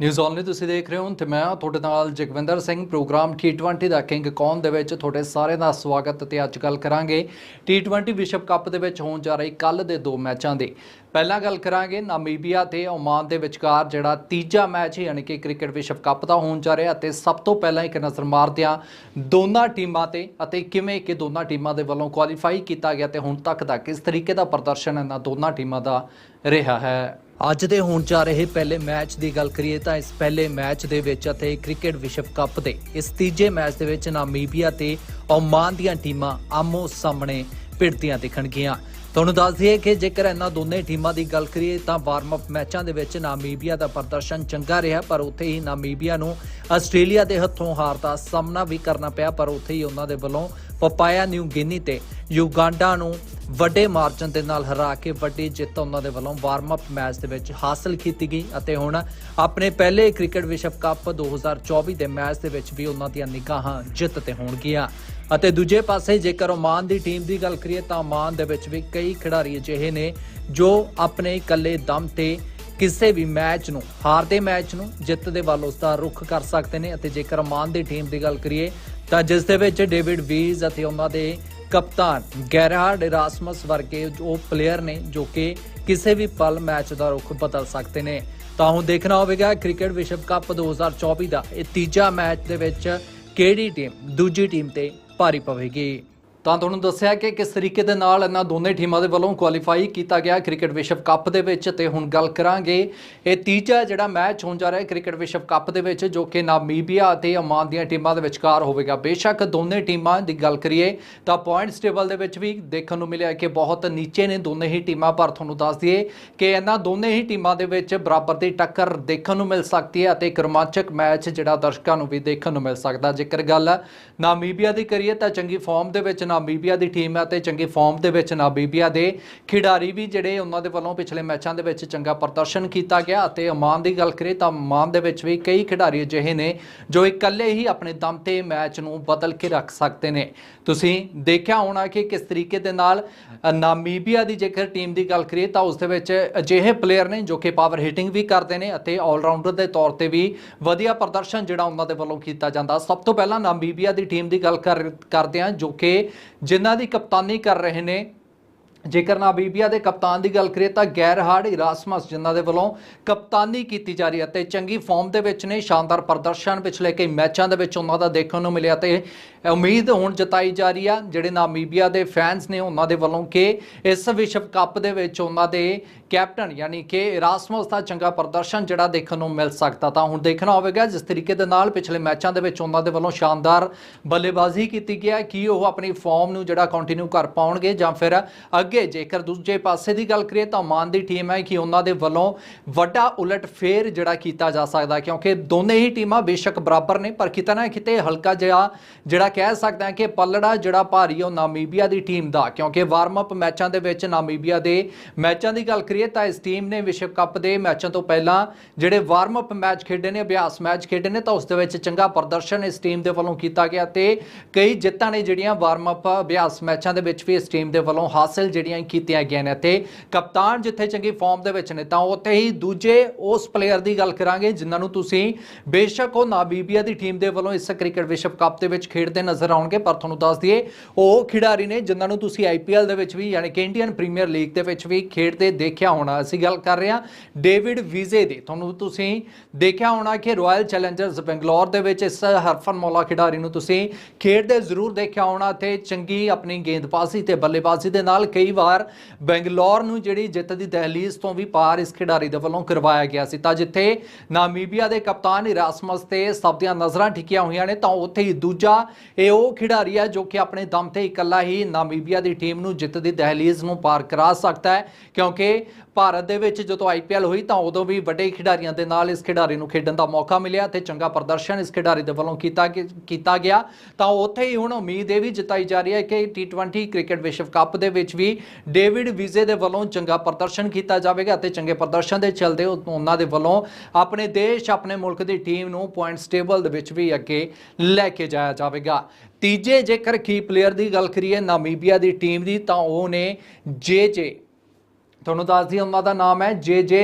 News only ਤੁਸੀਂ ਦੇਖ ਰਹੇ ਹੋ ਤੇ ਮੈਂ ਤੁਹਾਡੇ ਨਾਲ ਜਗਵਿੰਦਰ ਸਿੰਘ, ਪ੍ਰੋਗਰਾਮ T20 ਦਾ ਕਿੰਗ ਕੌਨ ਦੇ ਵਿੱਚ ਤੁਹਾਡੇ ਸਾਰਿਆਂ ਦਾ ਸਵਾਗਤ ਤੇ ਅੱਜ ਗੱਲ ਕਰਾਂਗੇ। T20 ਵਿਸ਼ਵ ਕੱਪ ਦੇ ਵਿੱਚ ਹੋਣ ਜਾ ਰਹੀ ਕੱਲ ਦੇ ਦੋ ਮੈਚਾਂ ਦੀ। ਪਹਿਲਾਂ ਗੱਲ ਕਰਾਂਗੇ ਨਾਮੀਬੀਆ ਤੇ ਓਮਾਨ ਦੇ ਵਿਚਕਾਰ, ਜਿਹੜਾ ਤੀਜਾ ਮੈਚ ਯਾਨੀ ਕਿ ਕ੍ਰਿਕਟ ਵਿਸ਼ਵ ਕੱਪ ਦਾ ਹੋਣ ਜਾ ਰਿਹਾ ਤੇ ਸਭ ਤੋਂ ਪਹਿਲਾਂ ਇੱਕ ਨਜ਼ਰ ਮਾਰਦੇ ਹਾਂ ਦੋਨਾਂ ਟੀਮਾਂ ਤੇ ਅਤੇ ਕਿਵੇਂ ਕਿ ਦੋਨਾਂ ਟੀਮਾਂ ਦੇ ਵੱਲੋਂ ਕੁਆਲੀਫਾਈ ਕੀਤਾ ਗਿਆ ਤੇ ਹੁਣ ਤੱਕ ਦਾ ਕਿਸ ਤਰੀਕੇ ਦਾ ਪ੍ਰਦਰਸ਼ਨ ਇਹਨਾਂ ਦੋਨਾਂ ਟੀਮਾਂ ਦਾ ਰਿਹਾ ਹੈ। ਅੱਜ ਦੇ ਹੋਣ ਜਾ ਰਹੇ ਪਹਿਲੇ ਮੈਚ ਦੀ ਗੱਲ ਕਰੀਏ ਤਾਂ ਇਸ ਪਹਿਲੇ ਮੈਚ ਦੇ ਵਿੱਚ ਅਤੇ ਕ੍ਰਿਕਟ ਵਿਸ਼ਵ ਕੱਪ ਦੇ, ਇਸ ਤੀਜੇ ਮੈਚ ਦੇ ਵਿੱਚ ਨਾਮੀਬੀਆ ਤੇ ਓਮਾਨ ਦੀਆਂ ਟੀਮਾਂ ਆਮੋ ਸਾਹਮਣੇ ਭਿੜਦੀਆਂ ਦਿਖਣਗੀਆਂ। ਤੁਹਾਨੂੰ ਦੱਸ ਦਈਏ ਕਿ ਜੇਕਰ ਇਹਨਾਂ ਦੋਨੇ ਟੀਮਾਂ ਦੀ ਗੱਲ ਕਰੀਏ ਤਾਂ ਵਾਰਮ ਅਪ ਮੈਚਾਂ ਦੇ ਵਿੱਚ ਨਾਮੀਬੀਆ ਦਾ ਪ੍ਰਦਰਸ਼ਨ ਚੰਗਾ ਰਿਹਾ, ਪਰ ਉੱਥੇ ਹੀ ਨਾਮੀਬੀਆ ਨੂੰ ਆਸਟ੍ਰੇਲੀਆ ਦੇ ਹੱਥੋਂ ਹਾਰ ਦਾ ਸਾਹਮਣਾ ਵੀ ਕਰਨਾ ਪਿਆ, ਪਰ ਉੱਥੇ ਹੀ ਉਹਨਾਂ ਦੇ ਵੱਲੋਂ ਪਪਾਇਆ ਨਿਊ ਗਿਨੀ ਤੇ ਯੂਗਾਂਡਾ ਨੂੰ ਵੱਡੇ ਮਾਰਜਨ ਦੇ ਨਾਲ ਹਰਾ ਕੇ ਵੱਡੀ ਜਿੱਤ ਉਹਨਾਂ ਦੇ ਵੱਲੋਂ ਵਾਰਮ ਅਪ ਮੈਚ ਦੇ ਵਿੱਚ ਹਾਸਲ ਕੀਤੀ ਗਈ ਅਤੇ ਹੁਣ ਆਪਣੇ ਪਹਿਲੇ ਕ੍ਰਿਕਟ ਵਿਸ਼ਵ ਕੱਪ 2024 ਦੇ ਮੈਚ ਦੇ ਵਿੱਚ ਵੀ ਉਹਨਾਂ ਦੀਆਂ ਨਿਗਾਹਾਂ ਜਿੱਤ ਤੇ ਹੋਣਗੀਆਂ। ਅਤੇ ਦੂਜੇ ਪਾਸੇ ਜੇਕਰ ਓਮਾਨ ਦੀ ਟੀਮ ਦੀ ਗੱਲ ਕਰੀਏ ਤਾਂ ਓਮਾਨ ਦੇ ਵਿੱਚ ਵੀ ਕਈ ਖਿਡਾਰੀ ਅਜਿਹੇ ਨੇ ਜੋ ਆਪਣੇ ਇਕੱਲੇ ਦਮ ਤੇ ਕਿਸੇ ਵੀ ਮੈਚ ਨੂੰ, ਹਾਰਦੇ ਮੈਚ ਨੂੰ ਜਿੱਤ ਦੇ ਵੱਲ ਉਸ ਦਾ ਰੁਖ ਕਰ ਸਕਦੇ ਨੇ ਅਤੇ ਜੇਕਰ ਓਮਾਨ ਦੀ ਟੀਮ ਦੀ ਗੱਲ ਕਰੀਏ ਤਾਂ ਜਿਸ ਦੇ ਵਿੱਚ ਡੇਵਿਡ ਵੀਜ਼ ਅਤੇ ਉਹਨਾਂ ਦੇ ਕਪਤਾਨ ਗੈਰਾਰਡ ਇਰਾਸਮਸ ਵਰਗੇ ਉਹ ਪਲੇਅਰ ਨੇ ਜੋ ਕਿ ਕਿਸੇ ਵੀ ਪਲ ਮੈਚ ਦਾ ਰੁਖ ਬਦਲ ਸਕਦੇ ਨੇ। ਤਾਂ ਹੁਣ ਦੇਖਣਾ ਹੋਵੇਗਾ ਕ੍ਰਿਕਟ ਵਿਸ਼ਵ ਕੱਪ 2024 ਦਾ ਇਹ ਤੀਜਾ ਮੈਚ ਦੇ ਵਿੱਚ ਕਿਹੜੀ ਟੀਮ, ਦੂਜੀ ਟੀਮ ਤੇ ਭਾਰੀ ਪਵੇਗੀ। ਤਾਂ ਤੁਹਾਨੂੰ ਦੱਸਿਆ ਕਿ ਕਿਸ ਤਰੀਕੇ ਦੇ ਨਾਲ ਇਹਨਾਂ ਦੋਨੇ ਟੀਮਾਂ ਦੇ ਵੱਲੋਂ ਕੁਆਲੀਫਾਈ ਕੀਤਾ ਗਿਆ ਕ੍ਰਿਕਟ ਵਿਸ਼ਵ ਕੱਪ ਦੇ ਵਿੱਚ ਤੇ ਹੁਣ ਗੱਲ ਕਰਾਂਗੇ ਇਹ ਤੀਜਾ ਜਿਹੜਾ ਮੈਚ ਹੋਣ ਜਾ ਰਿਹਾ ਹੈ ਕ੍ਰਿਕਟ ਵਿਸ਼ਵ ਕੱਪ ਦੇ ਵਿੱਚ, ਜੋ ਕਿ ਨਾਮੀਬੀਆ ਅਤੇ ਅਮਾਨ ਦੀਆਂ ਟੀਮਾਂ ਦੇ ਵਿਚਕਾਰ ਹੋਵੇਗਾ। ਬੇਸ਼ੱਕ ਦੋਨੇ ਟੀਮਾਂ ਦੀ ਗੱਲ ਕਰੀਏ ਤਾਂ ਪੁਆਇੰਟਸ ਟੇਬਲ ਦੇ ਵਿੱਚ ਵੀ ਦੇਖਣ ਨੂੰ ਮਿਲਿਆ ਕਿ ਬਹੁਤ ਨੀਚੇ ਨੇ ਦੋਨੇ ਹੀ ਟੀਮਾਂ, ਪਰ ਤੁਹਾਨੂੰ ਦੱਸ ਦਈਏ ਕਿ ਇਹਨਾਂ ਦੋਨੇ ਹੀ ਟੀਮਾਂ ਦੇ ਵਿੱਚ ਬਰਾਬਰ ਦੀ ਟੱਕਰ ਦੇਖਣ ਨੂੰ ਮਿਲ ਸਕਦੀ ਹੈ ਅਤੇ ਇੱਕ ਰੋਮਾਂਚਕ ਮੈਚ ਜਿਹੜਾ ਦਰਸ਼ਕਾਂ ਨੂੰ ਵੀ ਦੇਖਣ ਨੂੰ ਮਿਲ ਸਕਦਾ। ਜੇਕਰ ਗੱਲ ਨਾਮੀਬੀਆ ਦੀ ਕਰੀਏ ਤਾਂ ਚੰਗੀ ਫਾਰਮ ਦੇ ਵਿੱਚ ਨਾਮੀਬੀਆ ਦੀ ਟੀਮ ਹੈ ਤੇ ਚੰਗੇ ਫਾਰਮ ਦੇ ਵਿੱਚ ਨਾਮੀਬੀਆ ਦੇ। ਖਿਡਾਰੀ ਵੀ ਜਿਹੜੇ ਉਹਨਾਂ ਦੇ ਵੱਲੋਂ ਪਿਛਲੇ ਮੈਚਾਂ ਦੇ ਵਿੱਚ ਚੰਗਾ ਪ੍ਰਦਰਸ਼ਨ ਕੀਤਾ ਗਿਆ ਅਤੇ ਅਮਾਨ ਦੀ ਗੱਲ ਕਰੀਏ ਤਾਂ ਅਮਾਨ ਦੇ ਵਿੱਚ ਵੀ ਕਈ ਖਿਡਾਰੀ ਅਜਿਹੇ ਨੇ ਜੋ ਇਕੱਲੇ ਹੀ ਆਪਣੇ ਦਮ ਤੇ ਮੈਚ ਨੂੰ ਬਦਲ ਕੇ ਰੱਖ ਸਕਦੇ ਨੇ। ਤੁਸੀਂ ਦੇਖਿਆ ਹੋਣਾ ਕਿ ਕਿਸ ਤਰੀਕੇ ਦੇ ਨਾਲ ਨਾਮੀਬੀਆ ਦੀ ਜੇਕਰ ਟੀਮ ਦੀ ਗੱਲ ਕਰੀਏ ਤਾਂ ਉਸ ਦੇ ਵਿੱਚ ਅਜਿਹੇ ਪਲੇਅਰ ਨੇ ਜੋ ਕਿ ਪਾਵਰ ਹਿਟਿੰਗ ਵੀ ਕਰਦੇ ਨੇ ਅਤੇ ਆਲਰਾਊਂਡਰ ਦੇ ਤੌਰ ਤੇ ਵੀ ਵਧੀਆ ਪ੍ਰਦਰਸ਼ਨ ਜਿਹੜਾ ਉਹਨਾਂ ਦੇ ਵੱਲੋਂ ਕੀਤਾ ਜਾਂਦਾ। ਸਭ ਤੋਂ ਪਹਿਲਾਂ ਨਾਮੀਬੀਆ ਦੀ ਟੀਮ ਦੀ ਗੱਲ ਕਰ, ਕਰਦੇ ਹਾਂ ਜੋ ਕਿ ਜਿਨ੍ਹਾਂ ਦੀ ਕਪਤਾਨੀ ਕਰ ਰਹੇ ਨੇ। ਜੇਕਰ ਨਾਬੀਬੀਆ ਦੇ ਕਪਤਾਨ ਦੀ ਗੱਲ ਕਰੀਏ ਤਾਂ ਗੈਰਹਾਰਡ ਇਰਾਸਮਸ ਜਿਨ੍ਹਾਂ ਦੇ ਵੱਲੋਂ ਕਪਤਾਨੀ ਕੀਤੀ ਜਾ ਰਹੀ ਹੈ ਤੇ ਚੰਗੀ ਫਾਰਮ ਦੇ ਵਿੱਚ ਨੇ, ਸ਼ਾਨਦਾਰ ਪ੍ਰਦਰਸ਼ਨ ਪਿਛਲੇ ਕਈ ਮੈਚਾਂ ਦੇ ਵਿੱਚ ਉਹਨਾਂ ਦਾ ਦੇਖਣ ਨੂੰ ਮਿਲਿਆ ਤੇ ਉਮੀਦ ਹੁਣ ਜਤਾਈ ਜਾ ਰਹੀ ਆ, ਜਿਹੜੇ ਨਾਮੀਬੀਆ ਦੇ ਫੈਨਸ ਨੇ ਉਹਨਾਂ ਦੇ ਵੱਲੋਂ ਕਿ ਇਸ ਵਿਸ਼ਵ ਕੱਪ ਦੇ ਵਿੱਚ ਉਹਨਾਂ ਦੇ ਕੈਪਟਨ, ਯਾਨੀ ਕਿ ਇਰਾਸਮਸ ਦਾ ਚੰਗਾ ਪ੍ਰਦਰਸ਼ਨ ਜਿਹੜਾ ਦੇਖਣ ਨੂੰ ਮਿਲ ਸਕਦਾ ਤਾਂ ਹੁਣ ਦੇਖਣਾ ਹੋਵੇਗਾ, ਜਿਸ ਤਰੀਕੇ ਦੇ ਨਾਲ ਪਿਛਲੇ ਮੈਚਾਂ ਦੇ ਵਿੱਚ ਉਹਨਾਂ ਦੇ ਵੱਲੋਂ ਸ਼ਾਨਦਾਰ ਬੱਲੇਬਾਜ਼ੀ ਕੀਤੀ ਗਿਆ ਕਿ ਉਹ ਆਪਣੀ ਫਾਰਮ ਨੂੰ ਜਿਹੜਾ ਕੰਟੀਨਿਊ ਕਰ ਪਾਉਣਗੇ ਜਾਂ ਫਿਰ ਅੱਗੇ ਜੇਕਰ ਦੂਜੇ ਪਾਸੇ ਦੀ ਗੱਲ ਕਰੀਏ ਤਾਂ ਮਾਨ ਦੀ ਟੀਮ ਹੈ ਕਿ ਉਹਨਾਂ ਦੇ ਵੱਲੋਂ ਵੱਡਾ ਉਲਟ ਫੇਰ ਜਿਹੜਾ ਕੀਤਾ ਜਾ ਸਕਦਾ ਕਿਉਂਕਿ ਦੋਨੇ ਹੀ ਟੀਮਾਂ ਬੇਸ਼ੱਕ ਬਰਾਬਰ ਨੇ, ਪਰ ਕਿਤੇ ਨਾ ਕਿਤੇ ਹਲਕਾ ਜਿਹਾ ਜਿਹੜਾ ਕਹਿ ਸਕਦੇ ਹਾਂ ਕਿ ਪੱਲੜਾ ਜਿਹੜਾ ਭਾਰੀ ਉਹ ਨਾਮੀਬੀਆ ਦੀ ਟੀਮ ਦਾ, ਕਿਉਂਕਿ ਵਾਰਮ ਅਪ ਮੈਚਾਂ ਦੇ ਵਿੱਚ ਨਾਮੀਬੀਆ ਦੇ ਮੈਚਾਂ ਦੀ ਗੱਲ ਕਰੀਏ ਤਾਂ ਇਸ ਟੀਮ ਨੇ ਵਿਸ਼ਵ ਕੱਪ ਦੇ ਮੈਚਾਂ ਤੋਂ ਪਹਿਲਾਂ ਜਿਹੜੇ ਵਾਰਮ ਅਪ ਮੈਚ ਖੇਡੇ ਨੇ, ਅਭਿਆਸ ਮੈਚ ਖੇਡੇ ਨੇ, ਤਾਂ ਉਸ ਦੇ ਵਿੱਚ ਚੰਗਾ ਪ੍ਰਦਰਸ਼ਨ ਇਸ ਟੀਮ ਦੇ ਵੱਲੋਂ ਕੀਤਾ ਗਿਆ ਤੇ ਕਈ ਜਿੱਤਾਂ ਨੇ ਜਿਹੜੀਆਂ ਵਾਰਮ ਅਪ ਅਭਿਆਸ ਮੈਚਾਂ ਦੇ ਵਿੱਚ ਵੀ ਇਸ ਟੀਮ ਦੇ ਵੱਲੋਂ ਹਾਸਲ ਜਿਹੜੀਆਂ ਕੀਤੀਆਂ ਗਈਆਂ ਨੇ ਤੇ ਕਪਤਾਨ ਜਿੱਥੇ ਚੰਗੀ ਫਾਰਮ ਦੇ ਵਿੱਚ ਨੇ, ਤਾਂ ਉੱਥੇ ਹੀ ਦੂਜੇ ਉਸ ਪਲੇਅਰ ਦੀ ਗੱਲ ਕਰਾਂਗੇ ਜਿਨ੍ਹਾਂ ਨੂੰ ਤੁਸੀਂ ਬੇਸ਼ੱਕ ਉਹ ਨਾਮੀਬੀਆ ਦੀ ਟੀਮ ਦੇ ਵੱਲੋਂ ਇਸ ਕ੍ਰਿਕਟ ਵਿਸ਼ਵ ਕੱਪ ਦੇ ਵਿੱਚ ਖੇਡਦੇ ਨਜ਼ਰ ਆਉਣਗੇ, ਪਰ ਤੁਹਾਨੂੰ ਦੱਸ ਦਈਏ ਉਹ ਖਿਡਾਰੀ ਨੇ ਜਿਨ੍ਹਾਂ ਨੂੰ ਤੁਸੀਂ ਆਈਪੀਐਲ ਦੇ ਵਿੱਚ ਵੀ, ਯਾਨੀ ਕਿ ਇੰਡੀਅਨ ਪ੍ਰੀਮੀਅਰ ਲੀਗ ਦੇ ਵਿੱਚ ਵੀ ਖੇਡਦੇ ਦੇਖਿਆ ਹੋਣਾ, ਅਸੀਂ ਗੱਲ ਕਰ ਰਹੇ ਹਾਂ ਡੇਵਿਡ ਵੀਜ਼ੇ ਦੀ। ਤੁਹਾਨੂੰ ਤੁਸੀਂ ਦੇਖਿਆ ਹੋਣਾ ਕਿ ਰਾਇਲ ਚੈਲੰਜਰਸ ਬੰਗਲੌਰ ਦੇ ਵਿੱਚ ਇਸ ਹਰਫਨ ਮੌਲਾ ਖਿਡਾਰੀ ਨੂੰ ਤੁਸੀਂ ਖੇਡਦੇ ਜ਼ਰੂਰ ਦੇਖਿਆ ਹੋਣਾ ਤੇ ਚੰਗੀ ਆਪਣੀ ਗੇਂਦਬਾਜ਼ੀ ਤੇ ਬੱਲੇਬਾਜ਼ੀ ਦੇ ਨਾਲ ਕਈ ਵਾਰ ਬੰਗਲੌਰ ਨੂੰ ਜਿਹੜੀ ਜਿੱਤ ਦੀ ਦਹਲੀਜ਼ ਤੋਂ ਵੀ ਪਾਰ ਇਸ ਖਿਡਾਰੀ ਦੇ ਵੱਲੋਂ ਕਰਵਾਇਆ ਗਿਆ ਸੀ। ਤਾਂ ਜਿੱਥੇ ਨਾਮੀਬੀਆ ਦੇ ਕਪਤਾਨ ਇਰਾਸਮਸ ਤੇ ਸਭ ਦੀਆਂ ਨਜ਼ਰਾਂ ਟਿਕੀਆਂ ਹੋਈਆਂ ਨੇ, ਤਾਂ ਉੱਥੇ ਹੀ ਦੂਜਾ ਇਹ ਉਹ ਖਿਡਾਰੀ ਹੈ ਜੋ ਕਿ ਆਪਣੇ ਦਮ ਤੇ ਇਕੱਲਾ ਹੀ ਨਾਮੀਬੀਆ ਦੀ ਟੀਮ ਨੂੰ ਜਿੱਤ ਦੀ ਦਹਲੀਜ਼ ਨੂੰ ਪਾਰ ਕਰਾ ਸਕਦਾ ਹੈ, ਕਿਉਂਕਿ ਭਾਰਤ ਦੇ ਵਿੱਚ ਜਦੋਂ ਆਈਪੀਐਲ ਹੋਈ ਤਾਂ ਉਦੋਂ ਵੀ ਵੱਡੇ ਖਿਡਾਰੀਆਂ ਦੇ ਨਾਲ ਇਸ ਖਿਡਾਰੀ ਨੂੰ ਖੇਡਣ ਦਾ ਮੌਕਾ ਮਿਲਿਆ ਤੇ ਚੰਗਾ ਪ੍ਰਦਰਸ਼ਨ ਇਸ ਖਿਡਾਰੀ ਦੇ ਵੱਲੋਂ ਕੀਤਾ ਗਿਆ- ਕੀਤਾ ਗਿਆ। ਤਾਂ ਉੱਥੇ ਹੀ ਹੁਣ ਉਮੀਦ ਇਹ ਵੀ ਜਤਾਈ ਜਾ ਰਹੀ ਹੈ ਕਿ T20 ਕ੍ਰਿਕਟ ਵਿਸ਼ਵ ਕੱਪ ਦੇ ਵਿੱਚ ਵੀ ਡੇਵਿਡ ਵੀਜ਼ੇ ਦੇ ਵੱਲੋਂ ਚੰਗਾ ਪ੍ਰਦਰਸ਼ਨ ਕੀਤਾ ਜਾਵੇਗਾ ਅਤੇ ਚੰਗੇ ਪ੍ਰਦਰਸ਼ਨ ਦੇ ਚਲਦੇ ਉਹਨਾਂ ਦੇ ਵੱਲੋਂ ਆਪਣੇ ਦੇਸ਼, ਆਪਣੇ ਮੁਲਕ ਦੀ ਟੀਮ ਨੂੰ ਪੁਆਇੰਟਸ ਟੇਬਲ ਦੇ ਵਿੱਚ ਵੀ ਅੱਗੇ ਲੈ ਕੇ ਜਾਇਆ ਜਾਵੇਗਾ। ਤੀਜੇ ਜੇਕਰ ਕੀ ਪਲੇਅਰ ਦੀ ਗੱਲ ਕਰੀਏ, ਨਾਮੀਬੀਆ ਦੀ ਟੀਮ ਦੀ, ਤਾਂ ਉਹ ਨੇ ਜੇ ਜੇ ਤੁਹਾਨੂੰ ਦੱਸਦੀ ਉਹਨਾਂ ਦਾ ਨਾਮ ਹੈ ਜੇ ਜੇ